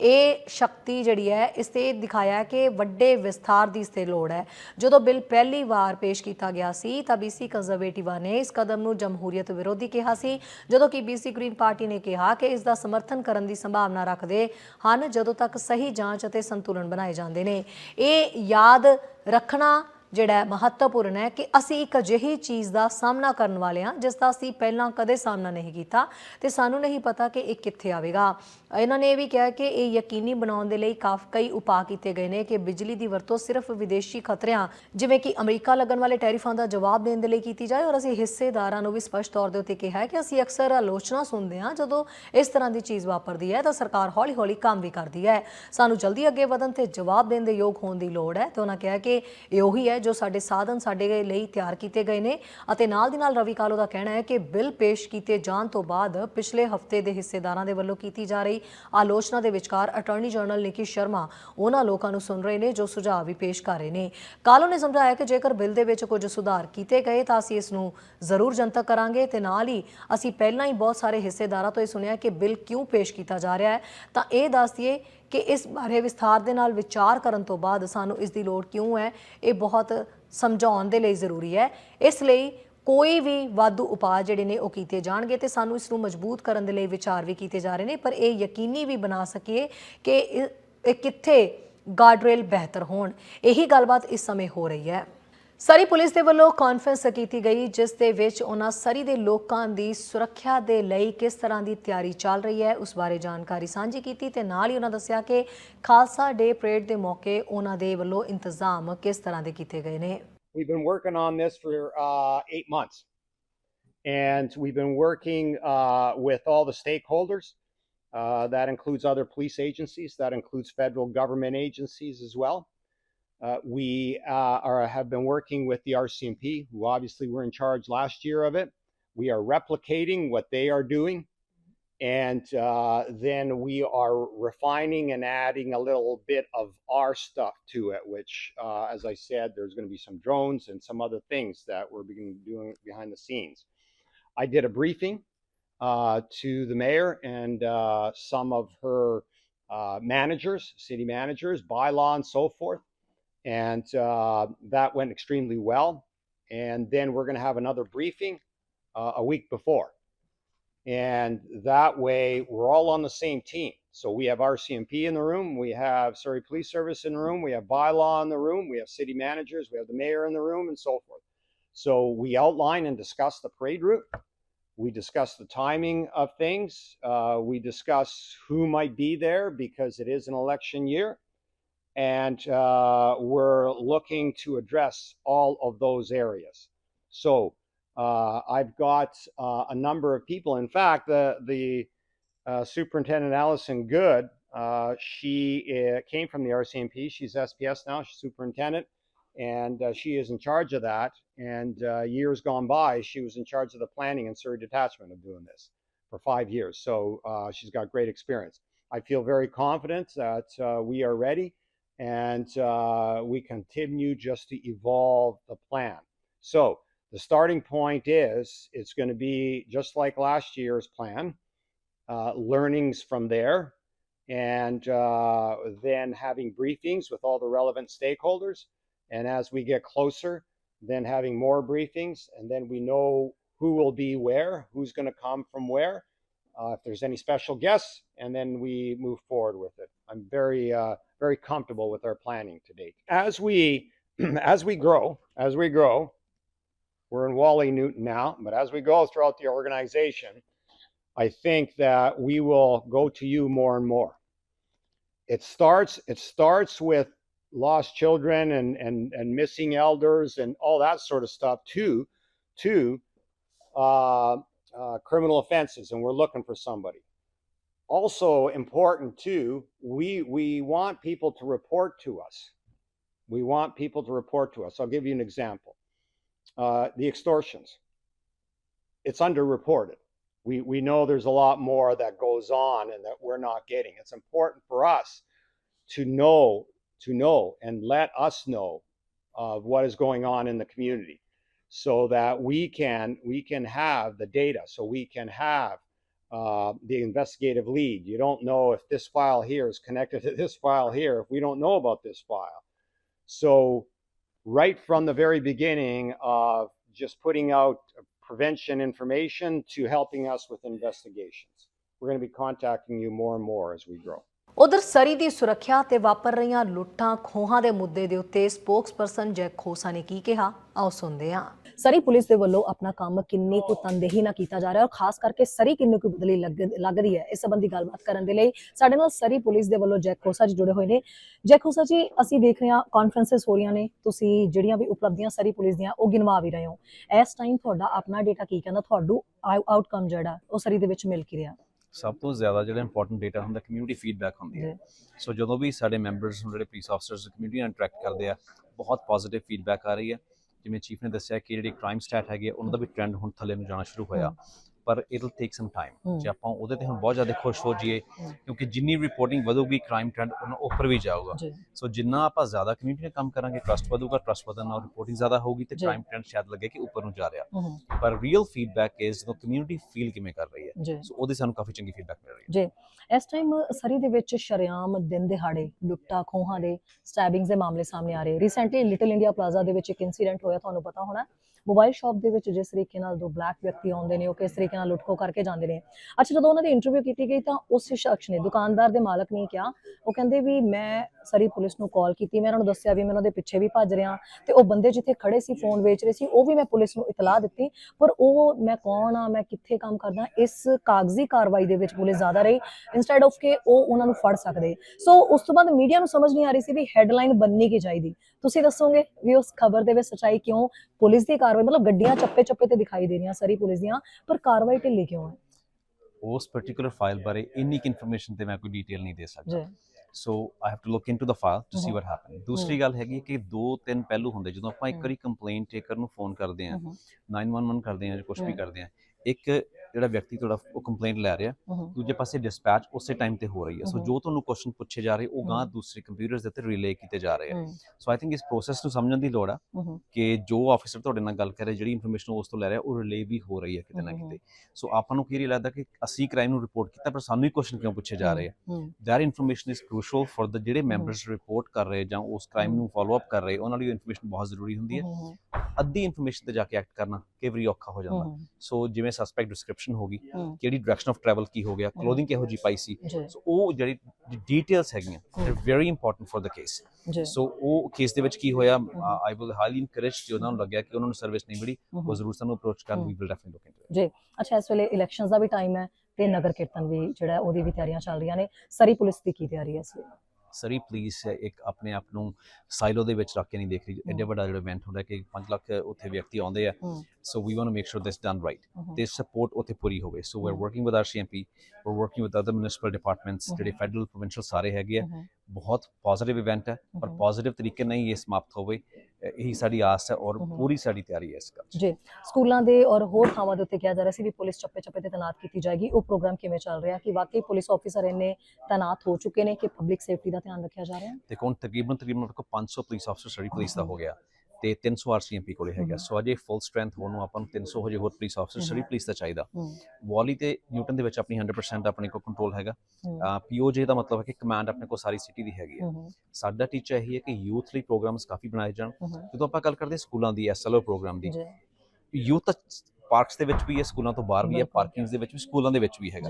[SPEAKER 1] ਇਹ ਸ਼ਕਤੀ ਜਿਹੜੀ ਹੈ, ਇਸ ਤੇ ਦਿਖਾਇਆ ਕਿ ਵੱਡੇ ਵਿਸਥਾਰ ਦੀ ਇਸ ਤੇ ਲੋੜ ਹੈ। ਜਦੋਂ ਬਿੱਲ ਪਹਿਲੀ ਵਾਰ ਪੇਸ਼ ਕੀਤਾ ਗਿਆ ਸੀ, ਤਾਂ ਬੀਸੀ ਕੰਜ਼ਰਵੇਟਿਵਾਂ ਨੇ ਇਸ ਕਦਮ ਨੂੰ ਜਮਹੂਰੀਅਤ ਵਿਰੋਧੀ ਕਿਹਾ ਸੀ। ਜਦੋਂ ਕਿ ਬੀਸੀ ਗ੍ਰੀਨ ਪਾਰਟੀ ਨੇ ਕਿਹਾ ਕਿ ਇਸ ਦਾ ਸਮਰਥਨ ਕਰਨ ਦੀ ਸੰਭਾਵਨਾ ਰੱਖਦੇ ਹਨ, ਜਦੋਂ ਤੱਕ ਸਹੀ ਜਾਂਚ ਅਤੇ ਸੰਤੁਲਨ ਬਣਾਏ ਜਾਂਦੇ ਨੇ। ਇਹ ਯਾਦ ਰੱਖਣਾ ਜਿਹੜਾ ਮਹੱਤਵਪੂਰਨ ਹੈ ਕਿ ਅਸੀਂ ਇੱਕ ਅਜਿਹੀ ਚੀਜ਼ ਦਾ ਸਾਹਮਣਾ ਕਰਨ ਵਾਲੇ ਹਾਂ, ਜਿਸ ਦਾ ਅਸੀਂ ਪਹਿਲਾਂ ਕਦੇ ਸਾਹਮਣਾ ਨਹੀਂ ਕੀਤਾ ਤੇ ਸਾਨੂੰ ਨਹੀਂ ਪਤਾ ਕਿ ਇਹ ਕਿੱਥੇ ਆਵੇਗਾ। ਇਹਨਾਂ ਨੇ ਇਹ ਵੀ ਕਿਹਾ ਕਿ ਇਹ ਯਕੀਨੀ ਬਣਾਉਣ ਦੇ ਲਈ ਕਾਫ, ਕਈ ਉਪਾਅ ਕੀਤੇ ਗਏ ਨੇ ਕਿ ਬਿਜਲੀ ਦੀ ਵਰਤੋਂ ਸਿਰਫ ਵਿਦੇਸ਼ੀ ਖਤਰਿਆਂ, ਜਿਵੇਂ ਕਿ ਅਮਰੀਕਾ ਲੱਗਣ ਵਾਲੇ ਟੈਰਿਫਾਂ ਦਾ ਜਵਾਬ ਦੇਣ ਦੇ ਲਈ ਕੀਤੀ ਜਾਏ ਔਰ ਅਸੀਂ ਹਿੱਸੇਦਾਰਾਂ ਨੂੰ ਵੀ ਸਪਸ਼ਟ ਤੌਰ ਦੇ ਉੱਤੇ ਕਿਹਾ ਹੈ ਕਿ ਅਸੀਂ ਅਕਸਰ ਆਲੋਚਨਾ ਸੁਣਦੇ ਹਾਂ ਜਦੋਂ ਇਸ ਤਰ੍ਹਾਂ ਦੀ ਚੀਜ਼ ਵਾਪਰਦੀ ਹੈ ਤਾਂ ਸਰਕਾਰ ਹੌਲੀ-ਹੌਲੀ ਕੰਮ ਵੀ ਕਰਦੀ ਹੈ। ਸਾਨੂੰ ਜਲਦੀ ਅੱਗੇ ਵਧਣ ਤੇ ਜਵਾਬ ਦੇਣ ਦੇ ਯੋਗ ਹੋਣ ਦੀ ਲੋੜ ਹੈ ਤੇ ਉਹਨਾਂ ਕਿਹਾ ਕਿ ਇਹ ਉਹੀ ਹੈ ਜੋ ਸਾਡੇ ਸਾਧਨ ਸਾਡੇ ਲਈ ਤਿਆਰ ਕੀਤੇ ਗਏ ਨੇ ਅਤੇ ਨਾਲ ਦੀ ਨਾਲ ਰਵੀ ਕਾਲੋ ਦਾ ਕਹਿਣਾ ਹੈ ਕਿ ਬਿੱਲ ਪੇਸ਼ ਕੀਤੇ ਜਾਣ ਤੋਂ ਬਾਅਦ ਪਿਛਲੇ ਹਫ਼ਤੇ ਦੇ ਹਿੱਸੇਦਾਰਾਂ ਦੇ ਵੱਲੋਂ ਕੀਤੀ ਜਾ ਰਹੀ ਆਲੋਚਨਾ ਦੇ ਵਿਚਕਾਰ ਅਟਾਰਨੀ ਜਨਰਲ ਨਿਕੀ ਸ਼ਰਮਾ ਉਹਨਾਂ ਲੋਕਾਂ ਨੂੰ ਸੁਣ ਰਹੇ ਨੇ ਜੋ ਸੁਝਾਅ ਵੀ ਪੇਸ਼ ਕਰ ਰਹੇ ਨੇ। ਕਾਲੋ ਨੇ ਸਮਝਾਇਆ ਕਿ ਜੇਕਰ ਬਿੱਲ ਦੇ ਵਿੱਚ ਕੁਝ ਸੁਧਾਰ ਕੀਤੇ ਗਏ ਤਾਂ ਅਸੀਂ ਇਸ ਨੂੰ ਜ਼ਰੂਰ ਜਨਤਕ ਕਰਾਂਗੇ ਤੇ ਨਾਲ ਹੀ ਅਸੀਂ ਪਹਿਲਾਂ ਹੀ ਬਹੁਤ ਸਾਰੇ ਹਿੱਸੇਦਾਰਾਂ ਤੋਂ ਇਹ ਸੁਣਿਆ ਕਿ ਬਿੱਲ ਕਿਉਂ ਪੇਸ਼ ਕੀਤਾ ਜਾ ਰਿਹਾ ਹੈ। ਤਾਂ ਇਹ ਦੱਸ ਦਈਏ ਕਿ ਇਸ ਬਾਰੇ ਵਿਸਥਾਰ ਦੇ ਨਾਲ ਵਿਚਾਰ ਕਰਨ ਤੋਂ ਬਾਅਦ ਸਾਨੂੰ ਇਸ ਦੀ ਲੋੜ ਕਿਉਂ ਹੈ, ਇਹ ਬਹੁਤ ਸਮਝਾਉਣ ਦੇ ਲਈ ਜ਼ਰੂਰੀ ਹੈ। ਇਸ ਲਈ ਕੋਈ ਵੀ ਵਾਧੂ ਉਪਾਅ ਜਿਹੜੇ ਨੇ ਉਹ ਕੀਤੇ ਜਾਣਗੇ ਤੇ ਸਾਨੂੰ ਇਸ ਨੂੰ ਮਜ਼ਬੂਤ ਕਰਨ ਦੇ ਲਈ ਵਿਚਾਰ ਵੀ ਕੀਤੇ ਜਾ ਰਹੇ ਨੇ, ਪਰ ਇਹ ਯਕੀਨੀ ਵੀ ਬਣਾ ਸਕੀਏ ਕਿ ਇਹ ਇਹ ਕਿੱਥੇ ਗਾਰਡਰੇਲ ਬਿਹਤਰ ਹੋਣ। ਇਹੀ ਗੱਲਬਾਤ ਇਸ ਸਮੇਂ ਹੋ ਰਹੀ ਹੈ। ਸਰੀ ਪੁਲਿਸ ਦੇ ਵੱਲੋਂ ਕਾਨਫਰੰਸ ਕੀਤੀ ਗਈ ਜਿਸ ਦੇ ਵਿੱਚ ਉਹਨਾਂ ਸਰੀ ਦੇ ਲੋਕਾਂ ਦੀ ਸੁਰੱਖਿਆ ਦੇ ਲਈ ਕਿਸ ਤਰ੍ਹਾਂ ਦੀ ਤਿਆਰੀ ਚੱਲ ਰਹੀ ਹੈ ਉਸ ਬਾਰੇ ਜਾਣਕਾਰੀ ਸਾਂਝੀ ਕੀਤੀ ਤੇ ਨਾਲ ਹੀ ਉਹਨਾਂ ਦੱਸਿਆ ਕਿ ਖਾਲਸਾ ਡੇ ਪਰੇਡ ਦੇ ਮੌਕੇ ਉਹਨਾਂ ਦੇ ਵੱਲੋਂ ਇੰਤਜ਼ਾਮ ਕਿਸ ਤਰ੍ਹਾਂ ਦੇ ਕੀਤੇ ਗਏ ਨੇ
[SPEAKER 2] We've been working on this for uh, eight months. And we've been working uh, with all the stakeholders. Uh, that includes other police agencies, that includes federal government agencies as well. Uh, we uh, are, have been working with the RCMP, who obviously were in charge last year of it. We are replicating what they are doing. And uh, then we are refining and adding a little bit of our stuff to it, which, uh, as I said, there's going to be some drones and some other things that we're doing behind the scenes. I did a briefing uh, to the mayor and uh, some of her managers, city managers, bylaw, and so forth. And uh, that went extremely well. And then we're going to have another briefing uh, a week before. And that way, we're all on the same team. So we have RCMP in the room, we have Surrey Police Service in the room, we have bylaw in the room, we have city managers, we have the mayor in the room, and so forth. So we outline and discuss the parade route. We discuss the timing of things. Uh, we discuss who might be there because it is an election year. And uh, we're looking to address all of those areas. So uh, I've got uh, a number of people. In fact, the the uh, superintendent Allison Good, uh, she uh, came from the RCMP. She's SPS now. She's superintendent, and she is in charge of that. And years gone by, she was in charge of the planning and Surrey detachment of doing this for five years. So she's got great experience. I feel very confident that we are ready, and uh, we continue just to evolve the plan. So the starting point is it's going to be just like last year's plan, uh, learnings from there, and uh, then having briefings with all the relevant stakeholders. And as we get closer, then having more briefings, and then we know who will be where, who's going to come from where, uh, if there's any special guests, and then we move forward with it. I'm very, uh, very comfortable with our planning to date. As we, as we grow, as we grow, we're in Wally Newton now, but as we go throughout the organization, I think that we will go to you more and more. It starts it starts with lost children and and and missing elders and all that sort of stuff too, to uh, uh, criminal offenses, and we're looking for somebody. Also important too, we we want people to report to us. We want people to report to us. I'll give you an example uh, the extortions. It's underreported. We, we know there's a lot more that goes on and that we're not getting. It's important for us to know, to know and let us know of what is going on in the community so that we can, we can have the data, so we can have uh, the investigative lead. You don't know if this file here is connected to this file here if we don't know about this file. So right from the very beginning of just putting out prevention information to helping us with investigations. We're going to be contacting you more and more as we grow.
[SPEAKER 1] ਉਧਰ ਸਰੀ ਦੀ ਸੁਰੱਖਿਆ ਤੇ ਵਾਪਰ ਰਹੀਆਂ ਲੁੱਟਾਂ ਖੋਹਾਂ ਦੇ ਮੁੱਦੇ ਦੇ ਉੱਤੇ ਸਪੋਕਸਪਰਸਨ ਜੈਕ ਖੋਸਾ ਨੇ ਕੀ ਕਿਹਾ? ਆਓ ਸੁਣਦੇ ਹਾਂ। ਸਰੀ ਪੁਲਿਸ ਦੇ ਵੱਲੋਂ ਆਪਣਾ ਕੰਮ ਕਿੰਨੀ ਕੁ ਤਨਦੇਹੀ ਨਾਲ ਕੀਤਾ ਜਾ ਰਿਹਾ ਔਰ ਖਾਸ ਕਰਕੇ ਸਰੀ ਕਿੰਨੀ ਕੁ ਬਦਲੀ ਲੱਗ ਲੱਗਦੀ ਹੈ, ਇਸ ਸੰਬੰਧੀ ਗੱਲਬਾਤ ਕਰਨ ਦੇ ਲਈ ਸਾਡੇ ਨਾਲ ਸਰੀ ਪੁਲਿਸ ਦੇ ਵੱਲੋਂ ਜੈਕ ਖੋਸਾ ਜੀ ਜੁੜੇ ਹੋਏ ਨੇ। ਜੈ ਖੋਸਾ ਜੀ, ਅਸੀਂ ਦੇਖ ਰਹੇ ਹਾਂ ਕਾਨਫਰੰਸਸ ਹੋ ਰਹੀਆਂ ਨੇ, ਤੁਸੀਂ ਜਿਹੜੀਆਂ ਵੀ ਉਪਲਬਧੀਆਂ ਸਰੀ ਪੁਲਿਸ ਦੀਆਂ ਉਹ ਗਿਣਵਾ ਵੀ ਰਹੇ ਹੋ। ਇਸ ਟਾਈਮ ਤੁਹਾਡਾ ਆਪਣਾ ਡੇਟਾ ਕੀ ਕਹਿੰਦਾ ਤੁਹਾਨੂੰ ਆਊਟਕਮ ਜਿਹੜਾ ਉਹ ਸਰੀ ਦੇ ਵਿੱਚ ਮਿਲ ਕੀ ਰਿਹਾ।
[SPEAKER 3] ਸਭ ਤੋਂ ਜ਼ਿਆਦਾ ਜਿਹੜਾ ਇੰਪੋਰਟੈਂਟ ਡੇਟਾ ਹੁੰਦਾ ਕਮਿਊਨਿਟੀ ਫੀਡਬੈਕ ਹੁੰਦੀ ਹੈ। ਸੋ ਜਦੋਂ ਵੀ ਸਾਡੇ ਮੈਂਬਰਸ ਜਿਹੜੇ ਪੁਲਿਸ ਆਫਸਰਸ ਕਮਿਊਨਿਟੀ ਨਾਲ ਇੰਟਰੈਕਟ ਕਰਦੇ ਆ ਬਹੁਤ ਪੋਜ਼ਿਟਿਵ ਫੀਡਬੈਕ ਆ ਰਹੀ ਹੈ। ਜਿਵੇਂ ਚੀਫ ਨੇ ਦੱਸਿਆ ਕਿ ਜਿਹੜੀ ਕ੍ਰਾਈਮ ਸਟੈਟ ਹੈਗੀ ਉਹਨਾਂ ਦਾ ਵੀ ਟ੍ਰੈਂਡ ਹੁਣ ਥੱਲੇ ਨੂੰ ਜਾਣਾ ਸ਼ੁਰੂ ਹੋਇਆ। ਪਰ it will take some time. ਜੇ ਆਪਾਂ ਉਹਦੇ ਤੇ ਹੁਣ ਬਹੁਤ ਜ਼ਿਆਦਾ ਖੁਸ਼ ਹੋ ਜਾਈਏ। ਕਿਉਂਕਿ ਜਿੰਨੀ ਰਿਪੋਰਟਿੰਗ ਵਧੂਗੀ ਕ੍ਰਾਈਮ ਟ੍ਰੈਂਡ ਉਹਨਾਂ ਉੱਪਰ ਵੀ ਜਾਊਗਾ। ਸੋ ਜਿੰਨਾ ਆਪਾਂ ਜ਼ਿਆਦਾ ਕਮਿਊਨਿਟੀ ਨਾਲ ਕੰਮ ਕਰਾਂਗੇ ਟਰਸਟ ਵਧੂਗਾ ਟਰਸਟ ਵਧਣ ਨਾਲ ਰਿਪੋਰਟਿੰਗ ਜ਼ਿਆਦਾ ਹੋਊਗੀ ਤੇ। ਕ੍ਰਾਈਮ ਟ੍ਰੈਂਡ ਸ਼ਾਇਦ ਲੱਗੇ ਕਿ ਉੱਪਰ ਨੂੰ ਜਾ ਰਿਹਾ। ਪਰ ਰੀਅਲ ਫੀਡਬੈਕ ਇਸ ਜਦੋਂ ਕਮਿਊਨਿਟੀ ਫੀਲ ਕਿਵੇਂ ਕਰ ਰਹੀ ਹੈ। ਸੋ ਉਹਦੀ ਸਾਨੂੰ ਕਾਫੀ ਚੰਗੀ ਫੀਡਬੈਕ ਮਿਲ ਰਹੀ ਹੈ।
[SPEAKER 1] ਜੀ। ਇਸ ਟਾਈਮ ਸਰੀ ਦੇ ਵਿੱਚ ਸ਼ਰੇਆਮ ਦਿਨ ਦਿਹਾੜੇ ਲੁੱਟਾਂ ਖੋਹਾਂ ਦੇ ਸਟੈਬਿੰਗਸ ਦੇ ਮਾਮਲੇ ਸਾਹਮਣੇ ਆ ਰਹੇ। ਰੀਸੈਂਟਲੀ ਲਿਟਲ ਇੰਡੀਆ ਪਲਾਜ਼ਾ ਦੇ ਵਿੱਚ ਇੱਕ ਇਨਸੀਡੈਂਟ ਹੋਇਆ ਤੁਹਾਨੂੰ ਪਤਾ ਹੋਣਾ। ਮੋਬਾਈਲ ਸ਼ਾਪ ਦੇ ਵਿੱਚ ਜਿਸ ਤਰੀਕੇ ਨਾਲ ਦੋ ਬਲੈਕ ਵਿਅਕਤੀ ਆਉਂਦੇ ਨੇ, ਉਹ ਕਿਸ ਤਰੀਕੇ ਨਾਲ ਲੁੱਟਖੋ ਕਰਕੇ ਜਾਂਦੇ ਨੇ। ਅੱਛਾ, ਜਦੋਂ ਉਹਨਾਂ ਦੀ ਇੰਟਰਵਿਊ ਕੀਤੀ ਗਈ ਤਾਂ ਉਸ ਸ਼ਖਸ ਨੇ, ਦੁਕਾਨਦਾਰ ਦੇ ਮਾਲਕ ਨੇ ਕਿਹਾ, ਉਹ ਕਹਿੰਦੇ ਵੀ ਮੈਂ
[SPEAKER 4] ਸਰੀ ਪੁਲਿਸ ਨੂੰ ਕਾਲ ਕੀਤੀ ਮੈਂ ਉਹਨਾਂ ਨੂੰ ਦੱਸਿਆ ਵੀ ਮੈਂ ਉਹਨਾਂ ਦੇ ਪਿੱਛੇ ਵੀ ਭੱਜ ਰਿਹਾ। ਤੇ ਉਹ ਬੰਦੇ ਜਿੱਥੇ ਖੜੇ ਸੀ ਫੋਨ ਵੇਚ ਰਹੇ ਸੀ ਉਹ ਵੀ ਮੈਂ ਪੁਲਿਸ ਨੂੰ ਇਤਲਾਹ ਦਿੱਤੀ। ਪਰ ਉਹ ਮੈਂ ਕੌਣ ਆ ਮੈਂ ਕਿੱਥੇ ਕੰਮ ਕਰਦਾ ਇਸ ਕਾਗਜ਼ੀ ਕਾਰਵਾਈ ਦੇ ਵਿੱਚ ਪੁਲਿਸ ਜ਼ਿਆਦਾ ਰਹੀ ਇਨਸਟੈਡ ਆਫ ਕਿ ਉਹ ਉਹਨਾਂ ਨੂੰ ਫੜ ਸਕਦੇ। ਸੋ ਉਸ ਤੋਂ ਬਾਅਦ ਮੀਡੀਆ ਨੂੰ ਸਮਝ ਨਹੀਂ ਆ ਰਹੀ ਸੀ ਵੀ ਹੈਡਲਾਈਨ ਬੰਨੀ ਕੀ ਚਾਹੀਦੀ। ਤੁਸੀਂ ਦੱਸੋਗੇ ਵੀ ਉਸ ਖਬਰ ਦੇ ਵਿੱਚ ਸੱਚਾਈ ਕਿਉਂ ਪੁਲਿਸ ਦੀ ਕਾਰਵਾਈ ਮਤਲਬ ਗੱਡੀਆਂ ਚੱਪੇ ਚੱਪੇ ਤੇ ਦਿਖਾਈ ਦੇ ਰਹੀਆਂ ਸਰੀ ਪੁਲਿਸ ਦੀਆਂ ਪਰ ਕਾਰਵਾਈ ਢਿੱਲੀ ਕਿਉਂ ਹੈ?
[SPEAKER 3] ਉਸ ਪਾਰਟਿਕੂਲਰ ਫਾਈਲ ਬਾਰੇ ਇੰਨੀ ਇਨਫੋਰਮੇਸ਼ਨ ਤੇ ਮੈਂ ਕੋਈ ਡਿਟੇਲ ਨਹੀਂ ਦੇ ਸਕਦਾ। So I have to look into the file to see. What happen ਦੂਸਰੀ ਗੱਲ ਹੈਗੀ ਕਿ ਦੋ ਤਿੰਨ ਪਹਿਲੂ ਹੁੰਦੇ ਜਦੋਂ ਆਪਾਂ ਇੱਕ। ਵਾਰੀ ਕੰਪਲੇਂਟ ਟੇਕਰ ਨੂੰ ਫੋਨ ਕਰਦੇ
[SPEAKER 4] ਹਮ,
[SPEAKER 3] 911 ਕਰਦੇ ਹਾਂ ਜਾਂ ਕੁਝ ਵੀ। ਕਰਦੇ ਹਾਂ ਇੱਕ ਜਿਹੜਾ ਵਿਅਕਤੀ ਤੁਹਾਡਾ ਉਹ ਕੰਪਲੇਂਟ ਲੈ ਰਿਹਾ ਦੂਜੇ ਪਾਸੇ ਡਿਸਪੈਚ ਉਸੇ ਟਾਈਮ ਤੇ ਹੋ ਰਹੀ ਹੈ। ਸੋ। ਜੋ ਤੁਹਾਨੂੰ ਕੁਐਸਚਨ ਪੁੱਛੇ ਜਾ ਰਹੇ ਉਹ ਗਾਂ। ਦੂਸਰੇ ਕੰਪਿਊਟਰਸ ਦੇ ਉੱਤੇ ਰਿਲੇ ਕੀਤੇ ਜਾ ਰਹੇ ਆ। ਸੋ ਆਈ ਥਿੰਕ ਇਸ ਪ੍ਰੋਸੈਸ ਨੂੰ ਸਮਝਣ ਦੀ ਲੋੜ ਆ ਕਿ ਜੋ ਆਫੀਸਰ ਤੁਹਾਡੇ ਨਾਲ ਗੱਲ ਕਰ ਰਿਹਾ ਜਿਹੜੀ ਇਨਫੋਰਮੇਸ਼ਨ ਉਸ ਤੋਂ ਲੈ ਰਿਹਾ ਉਹ ਰਿਲੇ ਵੀ ਹੋ ਰਹੀ ਹੈ ਕਿਤੇ ਨਾ। ਕਿਤੇ। ਸੋ ਆਪਾਂ ਨੂੰ ਕੀ ਲੱਗਦਾ ਕਿ ਅਸੀਂ ਕ੍ਰਾਈਮ ਨੂੰ ਰਿਪੋਰਟ ਕੀਤਾ ਪਰ ਸਾਨੂੰ ਹੀ ਕੁਐਸਚਨ ਕਿਉਂ ਪੁੱਛੇ ਜਾ ਰਹੇ ਆ? that information is crucial for the ਜਿਹੜੇ ਮੈਂਬਰਸ ਰਿਪੋਰਟ ਕਰ ਰਹੇ ਜਾਂ ਉਸ ਕ੍ਰਾਈਮ। ਨੂੰ ਫਾਲੋ ਅਪ ਕਰ ਰਹੇ ਉਹਨਾਂ ਲਈ ਇਨਫੋਰਮੇਸ਼ਨ ਬਹੁਤ ਜ਼ਰੂਰੀ ਹੁੰਦੀ ਹੈ। ਅੱਧੀ ਇਨਫੋਰਮੇਸ਼ਨ ਤੇ ਜਾ ਕੇ ਐਕਟ ਕਰਨਾ ਕਈ ਵਾਰੀ ਔਖਾ ਹੋ ਜਾਂਦਾ। ਸੋ ਜਿਵੇਂ ਸਸਪੈਕਟ ਡਿਸਕ੍ਰਿਪਸ਼ਨ ਹੋ। ਗਈ ਕਿਹੜੀ ਡਾਇਰੈਕਸ਼ਨ ਆਫ ਟਰੈਵਲ ਕੀ ਹੋ ਗਿਆ ਕਲੋਥਿੰਗ ਕਿਹੋ ਜੀ ਪਾਈ ਸੀ।
[SPEAKER 4] ਜੀ।
[SPEAKER 3] ਸੋ ਉਹ ਜਿਹੜੀ ਡਿਟੇਲਸ ਹੈਗੀਆਂ ਦੇ very important for the case
[SPEAKER 4] ਜੀ।
[SPEAKER 3] ਸੋ ਉਹ ਕੇਸ ਦੇ ਵਿੱਚ ਕੀ ਹੋਇਆ। ਆਈ ਵਿਲ ਹਾਈਲੀ ਇਨਕਰੇਜ ਜੇ ਉਹਨਾਂ ਨੂੰ ਲੱਗਿਆ ਕਿ ਉਹਨਾਂ ਨੂੰ ਸਰਵਿਸ ਨਹੀਂ ਮਿਲੀ ਉਹ ਜ਼ਰੂਰ ਸਾਨੂੰ ਅਪਰੋਚ ਕਰਨ। We will definitely look into
[SPEAKER 4] ਅੱਛਾ ਇਸ ਵੇਲੇ ਇਲੈਕਸ਼ਨਸ ਦਾ ਵੀ ਟਾਈਮ ਹੈ ਤੇ ਨਗਰ ਕੀਰਤਨ ਵੀ ਜਿਹੜਾ ਹੈ, ਉਹਦੀ ਵੀ ਤਿਆਰੀਆਂ ਚੱਲ ਰਹੀਆਂ ਨੇ। ਸਰੀ ਪੁਲਿਸ ਦੀ ਕੀ ਤਿਆਰੀ ਹੈ ਇਸ ਵੇਲੇ?
[SPEAKER 3] ਸਰੀ ਪੁਲਿਸ ਇੱਕ ਆਪਣੇ ਆਪ ਨੂੰ ਸਾਈਲੋ ਦੇ ਵਿੱਚ ਰੱਖ ਕੇ ਨਹੀਂ ਦੇਖ ਰਹੀ। ਐਡੇ। ਵੱਡਾ ਜਿਹੜਾ ਇਵੈਂਟ ਹੁੰਦਾ ਕਿ 5 ਲੱਖ ਉੱਥੇ ਵਿਅਕਤੀ ਆਉਂਦੇ ਆ। So we want to make sure that's done right.
[SPEAKER 4] ਹਮ,
[SPEAKER 3] ਤੇ ਸਪੋਰਟ ਉੱਥੇ ਪੂਰੀ ਹੋਵੇ। So we're
[SPEAKER 4] Mhm.
[SPEAKER 3] working with our CMP we're working with other municipal departments ਜਿਹੜੇ
[SPEAKER 4] Mhm.
[SPEAKER 3] federal provincial ਸਾਰੇ ਹੈਗੇ ਆ।
[SPEAKER 4] ਹਮ,
[SPEAKER 3] ਬਹੁਤ ਪੋਜ਼ਿਟਿਵ ਇਵੈਂਟ ਹੈ ਔਰ ਪੋਜ਼ਿਟਿਵ ਤਰੀਕੇ ਨਾਲ ਹੀ ਇਹ ਸਮਾਪਤ ਹੋਵੇ। ਇਹੀ ਸਾਡੀ ਆਸ ਹੈ ਔਰ. ਪੂਰੀ ਸਾਡੀ ਤਿਆਰੀ ਹੈ ਇਸ ਗੱਲ
[SPEAKER 4] ਜੀ ਸਕੂਲਾਂ ਦੇ ਔਰ ਹੋਰ ਥਾਵਾਂ ਦੇ ਉੱਤੇ ਕਿਹਾ ਜਾ ਰਿਹਾ ਸੀ ਵੀ ਪੁਲਿਸ ਚੱਪੇ ਚੱਪੇ ਤੇ ਤੈਨਾਤ ਕੀਤੀ ਜਾਏਗੀ। ਉਹ ਪ੍ਰੋਗਰਾਮ ਕਿਵੇਂ ਚੱਲ ਰਿਹਾ ਕਿ ਵਾਕਈ ਪੁਲਿਸ ਆਫੀਸਰ ਇੰਨੇ ਤੈਨਾਤ ਹੋ ਚੁੱਕੇ ਨੇ ਕਿ ਪਬਲਿਕ ਸੇਫਟੀ ਦਾ ਧਿਆਨ ਰੱਖਿਆ ਜਾ ਰਿਹਾ ਹੈ?
[SPEAKER 3] ਦੇਖੋ ਤਕਰੀਬਨ ਤਕਰੀਬਨ ਮੇਰੇ ਕੋਲ 500 ਪੁਲਿਸ ਆਫਸਰ ਸਾਡੀ ਪੁਲਿਸ ਦਾ. ਹੋ ਗਿਆ। ਤੇ 300 ਆਰਸੀਐਮਪੀ ਕੋਲੇ ਹੈਗਾ. ਸੋ ਅਜੇ ਫੁੱਲ ਸਟਰੈਂਥ ਹੋਣ ਨੂੰ ਆਪਾਂ ਨੂੰ 300 ਹਜੇ ਹੋਰ ਪੁਲਿਸ ਆਫਸਰ
[SPEAKER 4] Mhm.
[SPEAKER 3] ਪੁਲਿਸ ਦਾ ਚਾਹੀਦਾ। ਵਾਲੀ ਤੇ ਨਿਊਟਨ ਦੇ ਵਿੱਚ ਆਪਣੀ 100% ਆਪਣੇ ਕੋਲ ਕੰਟਰੋਲ ਹੈਗਾ। ਪੀਓਜੇ ਦਾ ਮਤਲਬ ਹੈ ਕਿ ਕਮਾਂਡ ਆਪਣੇ ਕੋਲ ਸਾਰੀ ਸਿਟੀ ਦੀ ਹੈਗੀ ਹੈ। ਸਾਡਾ ਟੀਚਾ ਇਹੀ ਹੈ ਕਿ ਯੂਥ ਲਈ ਪ੍ਰੋਗਰਾਮਸ ਕਾਫੀ ਬਣਾਏ ਜਾਣ। ਜਦੋਂ ਆਪਾਂ ਗੱਲ ਕਰਦੇ ਹਾਂ ਸਕੂਲਾਂ ਦੀ ਐਸਐਲਓ ਪ੍ਰੋਗਰਾਮ ਦੀ ਯੂਥ ਪਾਰਕਸ ਦੇ ਵਿੱਚ ਵੀ ਹੈ ਸਕੂਲਾਂ ਤੋਂ ਬਾਹਰ ਵੀ ਹੈ। ਪਾਰਕਿੰਗਸ ਦੇ ਵਿੱਚ ਵੀ ਸਕੂਲਾਂ ਦੇ ਵਿੱਚ ਵੀ ਹੈਗਾ।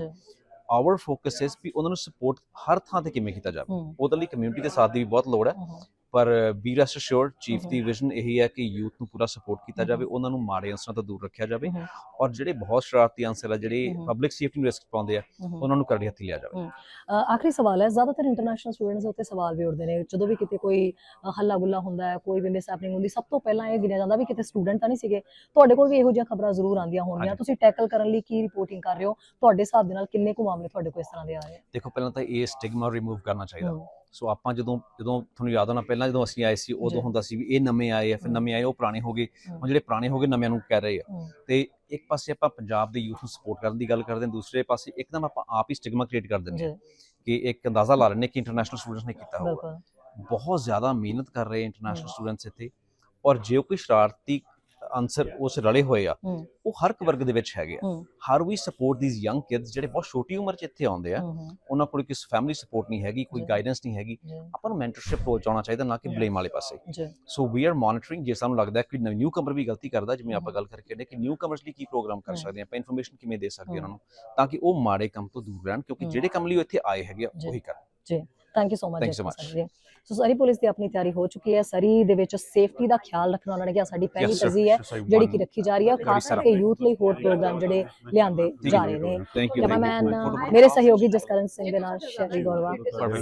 [SPEAKER 3] ਆਵਰ ਫੋਕਸ ਇਸ ਵੀ ਉਹਨਾਂ ਨੂੰ ਸਪੋਰਟ ਹਰ ਥਾਂ ਤੇ ਕਿਵੇਂ ਕੀਤਾ ਜਾਵੇ। ਉਹਦੇ ਲਈ ਕਮਿਊਨਿਟੀ ਦੇ ਸਾਥ ਦੀ ਵੀ ਬਹੁਤ ਲੋੜ ਹੈ। ਪਰ ਬੀ ਰੈਸਟ ਅਸ਼ੋਰਡ ਚੀਫ. ਦੀ ਵਿਜ਼ਨ ਇਹੀ ਹੈ ਕਿ ਯੂਥ ਨੂੰ ਪੂਰਾ ਸਪੋਰਟ ਕੀਤਾ ਜਾਵੇ. ਉਹਨਾਂ ਨੂੰ ਮਾੜੇ ਅਨਸਰਾਂ ਤੋਂ ਦੂਰ ਰੱਖਿਆ ਜਾਵੇ. ਔਰ ਜਿਹੜੇ ਬਹੁਤ ਸ਼ਰਾਰਤੀ ਅਨਸਰ ਆ ਜਿਹੜੇ. ਪਬਲਿਕ ਸੇਫਟੀ ਨੂੰ ਰਿਸਕ ਪਾਉਂਦੇ ਆ। ਉਹਨਾਂ ਨੂੰ ਕਰੜੀ ਹੱਥੀ ਲਿਆ ਜਾਵੇ
[SPEAKER 4] ਆਖਰੀ ਸਵਾਲ ਹੈ ਜ਼ਿਆਦਾਤਰ ਇੰਟਰਨੈਸ਼ਨਲ ਸਟੂਡੈਂਟਸ ਉੱਤੇ ਸਵਾਲ ਵੀ ਉੱਠਦੇ ਨੇ ਜਦੋਂ ਵੀ ਕਿਤੇ ਕੋਈ ਹੱਲਾ ਗੁੱਲਾ ਹੁੰਦਾ ਹੈ ਕੋਈ ਵੀ ਮਿਸ ਹੈਪਨਿੰਗ ਹੁੰਦੀ ਸਭ ਤੋਂ ਪਹਿਲਾਂ ਇਹ ਗਿਣਿਆ ਜਾਂਦਾ ਵੀ ਕਿਤੇ ਸਟੂਡੈਂਟ ਤਾਂ ਨਹੀਂ ਸੀਗੇ ਤੁਹਾਡੇ ਕੋਲ ਵੀ ਇਹੋ ਜਿਹੀਆਂ ਖਬਰਾਂ ਜ਼ਰੂਰ ਆਉਂਦੀਆਂ ਹੋਣਗੀਆਂ। ਤੁਸੀਂ ਟੈਕਲ ਕਰਨ ਲਈ ਕੀ ਰਿਪੋਰਟਿੰਗ ਕਰ ਰਹੇ ਹੋ ਤੁਹਾਡੇ ਹਿਸਾਬ ਦੇ ਨਾਲ ਕਿੰਨੇ ਕੁ ਮਾਮਲੇ ਤੁਹਾਡੇ ਕੋਲ ਇਸ ਤਰ੍ਹਾਂ ਦੇ ਆ ਰਹੇ ਆ
[SPEAKER 3] ਦੇਖੋ ਪਹਿਲਾਂ ਤਾਂ ਇਹ ਸਟਿਗਮਾ ਰਿਮੂਵ ਕਰਨਾ ਚਾਹੀਦਾ ਸੋ ਆਪਾਂ ਜਦੋਂ ਜਦੋਂ ਤੁਹਾਨੂੰ ਯਾਦ ਹੋਣਾ ਪਹਿਲਾਂ ਜਦੋਂ ਅਸੀਂ ਆਏ ਸੀ। ਉਦੋਂ ਹੁੰਦਾ ਸੀ ਵੀ ਇਹ ਨਵੇਂ ਆਏ ਆ ਫਿਰ। ਨਵੇਂ ਆਏ ਉਹ ਪੁਰਾਣੇ ਹੋ ਗਏ। ਹੁਣ ਜਿਹੜੇ ਪੁਰਾਣੇ ਹੋ ਗਏ ਨਵਿਆਂ ਨੂੰ ਕਹਿ ਰਹੇ ਆ ਤੇ ਇੱਕ ਪਾਸੇ ਆਪਾਂ ਪੰਜਾਬ ਦੇ ਯੂਥ ਨੂੰ ਸਪੋਰਟ ਕਰਨ ਦੀ ਗੱਲ ਕਰਦੇ ਹਾਂ ਦੂਸਰੇ ਪਾਸੇ ਇੱਕਦਮ ਆਪਾਂ ਆਪ ਹੀ ਸਟਿਗਮਾ ਕ੍ਰੀਏਟ ਕਰ ਦਿੰਦੇ ਹਾਂ ਕਿ ਇੱਕ ਅੰਦਾਜ਼ਾ ਲਾ ਹਾਂ ਕਿ ਇੰਟਰਨੈਸ਼ਨਲ ਸਟੂਡੈਂਟਸ ਨੇ ਕੀਤਾ ਹੋਊਗਾ ਬਹੁਤ ਜ਼ਿਆਦਾ ਮਿਹਨਤ ਕਰ ਰਹੇ ਇੰਟਰਨੈਸ਼ਨਲ। ਸਟੂਡੈਂਟਸ ਇੱਥੇ ਔਰ ਜੇ ਕੋਈ ਸ਼ਰਾਰਤੀ ਅਨਸਰ ਉਸ ਰਲੇ ਹੋਏ ਆ। ਉਹ ਹਰ ਇੱਕ ਵਰਗ ਦੇ ਵਿੱਚ ਹੈਗੇ ਆ। ਹਰ we support these young kids ਜਿਹੜੇ ਬਹੁਤ ਛੋਟੀ ਉਮਰ 'ਚ ਇੱਥੇ ਆਉਂਦੇ ਆ ਉਹਨਾਂ ਕੋਲ ਕਿਸੇ ਫੈਮਿਲੀ ਸਪੋਰਟ ਨਹੀਂ ਹੈਗੀ ਕੋਈ
[SPEAKER 4] ਜੀ।
[SPEAKER 3] ਗਾਈਡੈਂਸ ਨਹੀਂ ਹੈਗੀ।
[SPEAKER 4] ਜੀ
[SPEAKER 3] ਆਪਾਂ ਨੂੰ ਮੈਂਟਰਸ਼ਿਪ ਅਪਰੋਚ ਆਉਣਾ ਚਾਹੀਦਾ ਨਾ ਕਿ ਬਲੇਮ ਵਾਲੇ ਪਾਸੇ।
[SPEAKER 4] ਜੀ
[SPEAKER 3] ਸੋ ਵੀ ਆਰ ਮੋਨਿਟਰਿੰਗ ਜੇ ਸਾਨੂੰ ਲੱਗਦਾ ਕਿ ਨਿਊ ਕਮਰ ਵੀ ਗਲਤੀ ਕਰਦਾ ਜਿਵੇਂ ਆਪਾਂ। ਗੱਲ ਕਰਕੇ ਨੇ ਕਿ ਨਿਊ ਕਮਰਸ ਲਈ ਕੀ ਪ੍ਰੋਗਰਾਮ ਕਰ। ਸਕਦੇ ਆਪਾਂ ਇਨਫੋਰਮੇਸ਼ਨ ਕਿਵੇਂ ਦੇ ਸਕਦੇ ਉਹਨਾਂ। ਨੂੰ ਤਾਂ ਕਿ ਉਹ ਮਾੜੇ ਕੰਮ ਤੋਂ ਦੂਰ ਰਹਿਣ ਕਿਉਂਕਿ। ਜਿਹੜੇ ਕੰਮ ਲਈ ਉਹ ਇੱਥੇ ਆਏ ਹੈਗੇ ਆ
[SPEAKER 4] ਜੀ।
[SPEAKER 3] ਉਹੀ ਕਰਨ।
[SPEAKER 4] Thank you so much. So Surrey police ਦੀ ਆਪਣੀ ਤਿਆਰੀ ਹੋ ਚੁੱਕੀ ਹੈ। ਸਰੀ ਦੇ ਵਿੱਚ ਸੇਫਟੀ ਦਾ ਖਿਆਲ ਰੱਖਣਾ ਉਹਨਾਂ ਨੇ ਕਿਹਾ। ਸਾਡੀ ਪਹਿਲੀ. ਤਰਜੀਹ ਹੈ ਜਿਹੜੀ ਕਿ ਰੱਖੀ ਜਾ ਰਹੀ ਹੈ। ਖਾਸ ਕਰਕੇ ਯੂਥ ਲਈ ਹੋਰ ਪ੍ਰੋਗਰਾਮ ਜਿਹੜੇ ਲਿਆਂਦੇ ਜਾ. ਰਹੇ ਨੇ. ਕੈਮਰਾਮੈਨ ਮੇਰੇ ਸਹਿਯੋਗੀ ਜਸਕਰਨ ਸਿੰਘ ਦੇ ਨਾਲ ਸ਼ੈਲੀ ਗੌਰਵਾ.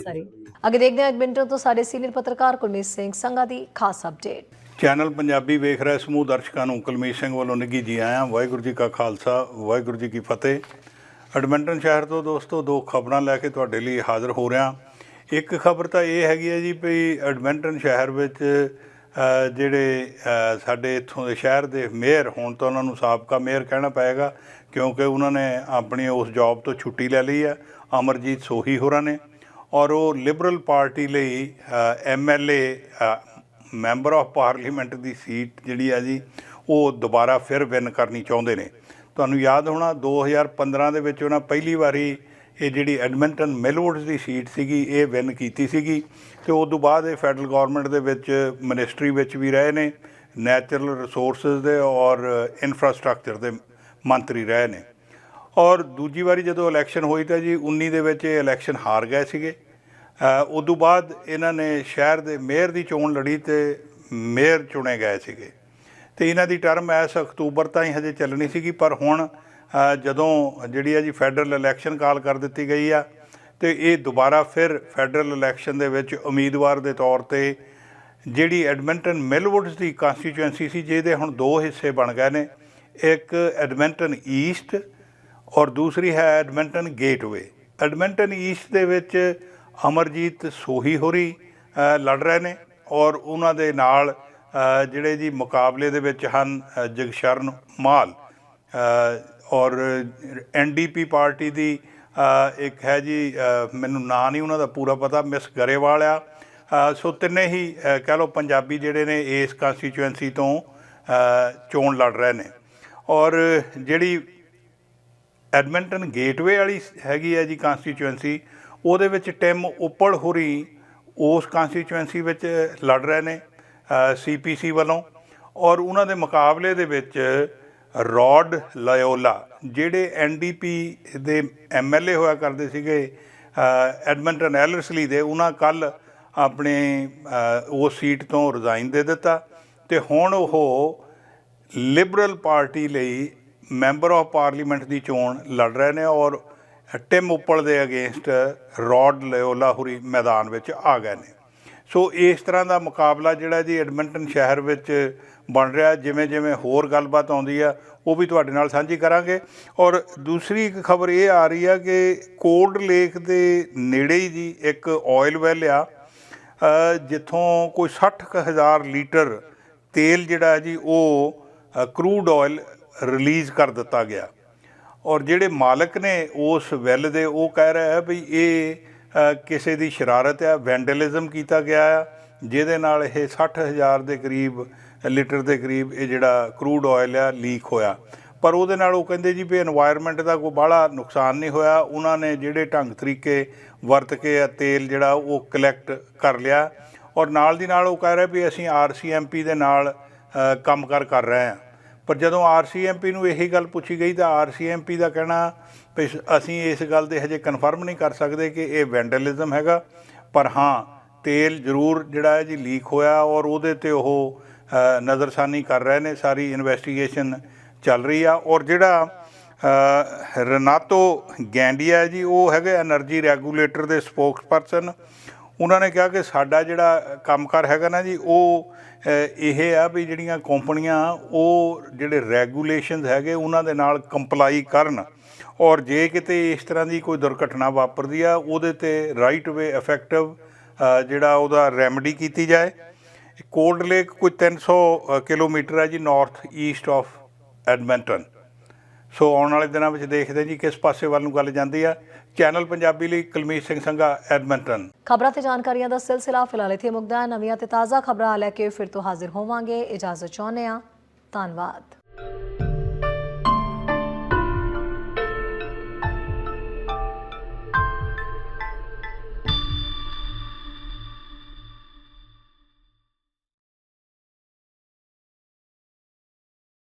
[SPEAKER 4] ਸਰੀ।
[SPEAKER 1] ਅੱਗੇ ਦੇਖਦੇ ਹਾਂ ਐਡਮਿੰਟਨ ਤੋਂ ਸਾਡੇ ਸੀਨੀਅਰ ਪੱਤਰਕਾਰ ਗੁਰਮੀਤ ਸਿੰਘ ਸੰਘਾ ਦੀ ਖਾਸ ਅਪਡੇਟ
[SPEAKER 5] ਚੈਨਲ ਪੰਜਾਬੀ ਵੇਖ ਰਹੇ ਸਮੂਹ ਦਰਸ਼ਕਾਂ ਨੂੰ ਕੁਲਮੀਤ ਸਿੰਘ ਵੱਲੋਂ ਨਿੱਘੀ ਜੀ ਆਇਆਂ। ਵਾਹਿਗੁਰੂ ਜੀ ਕਾ ਖਾਲਸਾ ਵਾਹਿਗੁਰੂ ਜੀ ਕੀ ਫਤਿਹ। ਐਡਮਿੰਟਨ ਸ਼ਹਿਰ ਤੋਂ ਦੋਸਤੋ ਦੋ ਖਬਰਾਂ ਲੈ ਕੇ ਤੁਹਾਡੇ ਲਈ ਹਾਜ਼ਰ ਹੋ ਰਿਹਾ। ਇੱਕ ਖਬਰ ਤਾਂ ਇਹ ਹੈਗੀ ਹੈ ਜੀ ਵੀ ਐਡਮਿੰਟਨ ਸ਼ਹਿਰ ਵਿੱਚ ਜਿਹੜੇ ਸਾਡੇ ਇੱਥੋਂ ਦੇ ਸ਼ਹਿਰ ਦੇ ਮੇਅਰ ਹੁਣ ਤਾਂ ਉਹਨਾਂ ਨੂੰ ਸਾਬਕਾ ਮੇਅਰ ਕਹਿਣਾ ਪਏਗਾ, ਕਿਉਂਕਿ ਉਹਨਾਂ ਨੇ ਆਪਣੀ ਉਸ ਜੌਬ ਤੋਂ ਛੁੱਟੀ ਲੈ ਲਈ ਹੈ, ਅਮਰਜੀਤ ਸੋਹੀ ਹੋਰਾਂ ਨੇ, ਔਰ ਉਹ ਲਿਬਰਲ ਪਾਰਟੀ ਲਈ ਐਮਐਲਏ ਮੈਂਬਰ ਆਫ ਪਾਰਲੀਮੈਂਟ ਦੀ ਸੀਟ ਜਿਹੜੀ ਆ ਜੀ, ਉਹ ਦੁਬਾਰਾ ਫਿਰ ਵਿਨ ਕਰਨੀ ਚਾਹੁੰਦੇ ਨੇ। ਤੁਹਾਨੂੰ ਯਾਦ ਹੋਣਾ 2015 ਦੇ ਵਿੱਚ ਉਹਨਾਂ ਪਹਿਲੀ ਵਾਰੀ ਇਹ ਜਿਹੜੀ ਐਡਮਿੰਟਨ ਮੈਲਵੁੱਡਸ ਦੀ ਸੀਟ ਸੀਗੀ, ਇਹ ਵਿਨ ਕੀਤੀ ਸੀਗੀ ਤੇ ਉਸ ਤੋਂ ਬਾਅਦ ਇਹ ਫੈਡਰਲ ਗਵਰਨਮੈਂਟ ਦੇ ਵਿੱਚ ਮਿਨਿਸਟਰੀ ਵਿੱਚ ਵੀ ਰਹੇ ਨੇ, ਨੈਚੁਰਲ ਰਿਸੋਰਸਸ ਦੇ ਔਰ ਇਨਫਰਾਸਟ੍ਰਕਚਰ ਦੇ ਮੰਤਰੀ ਰਹੇ ਨੇ। ਔਰ ਦੂਜੀ ਵਾਰੀ ਜਦੋਂ ਇਲੈਕਸ਼ਨ ਹੋਈ ਤਾਂ ਜੀ 19 ਦੇ ਵਿੱਚ ਇਹ ਇਲੈਕਸ਼ਨ ਹਾਰ ਗਏ ਸੀਗੇ। ਉਦੋਂ ਬਾਅਦ ਇਹਨਾਂ ਨੇ ਸ਼ਹਿਰ ਦੇ ਮੇਅਰ ਦੀ ਚੋਣ ਲੜੀ ਤੇ ਮੇਅਰ ਚੁਣੇ ਗਏ ਸੀਗੇ। ਤੇ ਇਹਨਾਂ ਦੀ ਟਰਮ ਐਸ ਅਕਤੂਬਰ ਤਾਈਂ ਹਜੇ ਚੱਲਣੀ ਸੀਗੀ, ਪਰ ਹੁਣ ਜਦੋਂ ਜਿਹੜੀ ਆ ਜੀ ਫੈਡਰਲ ਇਲੈਕਸ਼ਨ ਕਾਲ ਕਰ ਦਿੱਤੀ ਗਈ ਆ, ਤੇ ਇਹ ਦੁਬਾਰਾ ਫਿਰ ਫੈਡਰਲ ਇਲੈਕਸ਼ਨ ਦੇ ਵਿੱਚ ਉਮੀਦਵਾਰ ਦੇ ਤੌਰ ਤੇ ਜਿਹੜੀ ਐਡਮਿੰਟਨ ਮਿਲਵੁੱਡਸ ਦੀ ਕਨਸਟੀਚੁਐਂਸੀ ਸੀ, ਜਿਹਦੇ ਹੁਣ ਦੋ ਹਿੱਸੇ ਬਣ ਗਏ ਨੇ, ਇੱਕ ਐਡਮਿੰਟਨ ਈਸਟ ਔਰ ਦੂਸਰੀ ਹੈ ਐਡਮਿੰਟਨ ਗੇਟਵੇ। ਐਡਮਿੰਟਨ ਈਸਟ ਦੇ ਵਿੱਚ ਅਮਰਜੀਤ ਸੋਹੀ ਹੋਰੀ ਲੜ ਰਹੇ ਨੇ ਔਰ ਉਹਨਾਂ ਦੇ ਨਾਲ ਜਿਹੜੇ ਜੀ ਮੁਕਾਬਲੇ ਦੇ ਵਿੱਚ ਹਨ ਜਗਸ਼ਰਨ ਮਾਲ ਔਰ ਐਨਡੀਪੀ ਪਾਰਟੀ ਦੀ ਇੱਕ ਹੈ ਜੀ ਮੈਨੂੰ ਨਾਂ ਨਹੀਂ ਉਹਨਾਂ ਦਾ ਪੂਰਾ ਪਤਾ, ਮਿਸ ਗਰੇਵਾਲ ਆ। ਸੋ ਤਿੰਨੇ ਹੀ ਕਹਿ ਲਓ ਪੰਜਾਬੀ ਜਿਹੜੇ ਨੇ ਇਸ ਕਨਸਟੀਚੁਐਂਸੀ ਤੋਂ ਚੋਣ ਲੜ ਰਹੇ ਨੇ। ਔਰ ਜਿਹੜੀ ਐਡਮਿੰਟਨ ਗੇਟਵੇ ਵਾਲੀ ਹੈਗੀ ਹੈ ਜੀ ਕਨਸਟੀਚੁਐਂਸੀ ਉਹਦੇ ਵਿੱਚ ਟਿਮ ਉੱਪਲ ਹੋਰੀ ਉਸ ਕਨਸਟੀਚੁਐਂਸੀ ਵਿੱਚ ਲੜ ਰਹੇ ਨੇ ਸੀਪੀਸੀ ਵੱਲੋਂ। ਔਰ ਉਹਨਾਂ ਦੇ ਮੁਕਾਬਲੇ ਦੇ ਵਿੱਚ ਰੌਡ ਲਾਇਓਲਾ ਜਿਹੜੇ ਐਨਡੀਪੀ ਦੇ ਐਮਐਲਏ ਹੋਇਆ ਕਰਦੇ ਸੀਗੇ ਅ, ਐਡਮਿੰਟਨ ਐਲਰਸਲੀ ਦੇ ਉਹਨਾਂ ਕੱਲ ਆਪਣੇ ਉਸ ਸੀਟ ਤੋਂ ਰਿਜ਼ਾਈਨ ਦੇ ਦਿੱਤਾ ਤੇ ਹੁਣ ਉਹ ਲਿਬਰਲ ਪਾਰਟੀ ਲਈ ਮੈਂਬਰ ਆਫ ਪਾਰਲੀਮੈਂਟ ਦੀ ਚੋਣ ਲੜ ਰਹੇ ਨੇ ਔਰ ਟਿਮ ਉੱਪਲ ਦੇ ਅਗੇਂਸਟ ਰੌਡ ਲਿਓਲਾ ਹੁਰੀ ਮੈਦਾਨ ਵਿੱਚ ਆ ਗਏ ਨੇ। ਸੋ ਇਸ ਤਰ੍ਹਾਂ ਦਾ ਮੁਕਾਬਲਾ ਜਿਹੜਾ ਜੀ ਐਡਮਿੰਟਨ ਸ਼ਹਿਰ ਵਿੱਚ ਬਣ ਰਿਹਾ, ਜਿਵੇਂ ਜਿਵੇਂ ਹੋਰ ਗੱਲਬਾਤ ਆਉਂਦੀ ਆ, ਉਹ ਵੀ ਤੁਹਾਡੇ ਨਾਲ ਸਾਂਝੀ ਕਰਾਂਗੇ। ਔਰ ਦੂਸਰੀ ਇੱਕ ਖਬਰ ਇਹ ਆ ਰਹੀ ਆ ਕਿ ਕੋਲਡ ਲੇਕ ਦੇ ਨੇੜੇ ਹੀ ਜੀ ਇੱਕ ਆਇਲ ਵੈਲ ਆ ਜਿੱਥੋਂ ਕੋਈ 60 ਕੁ ਹਜ਼ਾਰ ਲੀਟਰ ਤੇਲ ਜਿਹੜਾ ਹੈ ਜੀ, ਉਹ ਕਰੂਡ ਆਇਲ ਰਿਲੀਜ਼ ਕਰ ਦਿੱਤਾ ਗਿਆ। ਔਰ ਜਿਹੜੇ ਮਾਲਕ ਨੇ ਉਸ ਵੈਲ ਦੇ, ਉਹ ਕਹਿ ਰਿਹਾ ਹੈ ਵੀ ਇਹ ਕਿਸੇ ਦੀ ਸ਼ਰਾਰਤ ਆ ਵੈਂਡਲਿਜ਼ਮ ਕੀਤਾ ਗਿਆ ਆ, ਜਿਹਦੇ ਨਾਲ ਇਹ 60000 ਦੇ ਕਰੀਬ, ਲੀਟਰ ਦੇ ਕਰੀਬ ਇਹ ਜਿਹੜਾ ਕਰੂਡ ਆਇਲ ਆ ਲੀਕ ਹੋਇਆ। ਪਰ ਉਹਦੇ ਨਾਲ ਉਹ ਕਹਿੰਦੇ ਜੀ ਵੀ এনवायरमेंट ਦਾ ਕੋਈ ਬਾਹਲਾ ਨੁਕਸਾਨ ਨਹੀਂ ਹੋਇਆ। ਉਹਨਾਂ ਨੇ ਜਿਹੜੇ ਢੰਗ ਤਰੀਕੇ ਵਰਤ ਕੇ ਆ, ਤੇਲ ਜਿਹੜਾ ਉਹ ਕਲੈਕਟ ਕਰ ਲਿਆ। ਔਰ ਨਾਲ ਦੀ ਨਾਲ ਉਹ ਕਹਿ ਰਿਹਾ ਵੀ ਅਸੀਂ ਆਰਸੀਐਮਪੀ ਦੇ ਨਾਲ ਕੰਮ ਕਰ ਕਰ ਰਹੇ ਹਾਂ ਪਰ ਜਦੋਂ ਆਰਸੀਐਮਪੀ ਨੂੰ ਇਹੀ ਗੱਲ ਪੁੱਛੀ ਗਈ ਤਾਂ ਆਰਸੀਐਮਪੀ ਦਾ ਕਹਿਣਾ ਵੀ ਅਸੀਂ ਇਸ ਗੱਲ ਦੇ ਹਜੇ ਕਨਫਰਮ ਨਹੀਂ ਕਰ ਸਕਦੇ ਕਿ ਇਹ ਵੈਂਡਲਿਜ਼ਮ ਹੈਗਾ। ਪਰ ਹਾਂ, ਤੇਲ ਜ਼ਰੂਰ ਜਿਹੜਾ ਹੈ ਜੀ ਲੀਕ ਹੋਇਆ ਔਰ ਉਹਦੇ ਤੇ ਉਹ ਨਜ਼ਰਸਾਨੀ ਕਰ ਰਹੇ ਨੇ, ਸਾਰੀ ਇਨਵੈਸਟੀਗੇਸ਼ਨ ਚੱਲ ਰਹੀ ਆ। ਔਰ ਜਿਹੜਾ ਰਨਾਤੋ ਗੈਂਡੀਆ ਜੀ, ਉਹ ਹੈਗੇ એનર્ਜੀ ਰੈਗੂਲੇਟਰ ਦੇ ਸਪੋਕਸਪਰਸਨ ਉਹਨਾਂ ਨੇ ਕਿਹਾ ਕਿ ਸਾਡਾ ਜਿਹੜਾ ਕੰਮਕਾਰ ਹੈਗਾ ਨਾ ਜੀ, ਉਹ ਇਹ ਆ ਵੀ ਜਿਹੜੀਆਂ ਕੰਪਨੀਆਂ ਉਹ ਜਿਹੜੇ ਰੈਗੂਲੇਸ਼ਨਸ ਹੈਗੇ ਉਹਨਾਂ ਦੇ ਨਾਲ ਕੰਪਲਾਈ ਕਰਨ। ਔਰ ਜੇ ਕਿਤੇ ਇਸ ਤਰ੍ਹਾਂ ਦੀ ਕੋਈ ਦੁਰਘਟਨਾ ਵਾਪਰਦੀ ਆ ਉਹਦੇ ਤੇ ਰਾਈਟ ਵੇ ਇਫੈਕਟਿਵ ਜਿਹੜਾ ਉਹਦਾ ਰੈਮਡੀ ਕੀਤੀ ਜਾਏ। ਕੋਲਡ ਲੇਕ ਕੋਈ 300 ਅ, ਕਿਲੋਮੀਟਰ ਹੈ ਜੀ north east of Edmonton so ਆਉਣ ਵਾਲੇ ਦਿਨਾਂ ਵਿੱਚ ਦੇਖਦੇ ਜੀ ਕਿਸ ਪਾਸੇ ਵੱਲ ਨੂੰ ਗੱਲ ਜਾਂਦੀ ਆ। ਚੈਨਲ ਪੰਜਾਬੀ ਲਈ ਕੁਲਮੀਤ ਸਿੰਘ ਸੰਘਾ, ਐਡਮਿੰਟਨ।
[SPEAKER 1] ਖਬਰਾਂ ਤੇ ਜਾਣਕਾਰੀਆਂ ਦਾ ਸਿਲਸਿਲਾ ਫਿਲਹਾਲ ਇੱਥੇ ਮੁੱਕਦਾ ਹੈ। ਨਵੀਆਂ ਤੇ ਤਾਜ਼ਾ ਖਬਰਾਂ ਲੈ ਕੇ ਫਿਰ ਤੋਂ ਹਾਜ਼ਰ ਹੋਵਾਂਗੇ। ਇਜਾਜ਼ਤ ਚਾਹੁੰਦੇ ਹਾਂ। ਧੰਨਵਾਦ।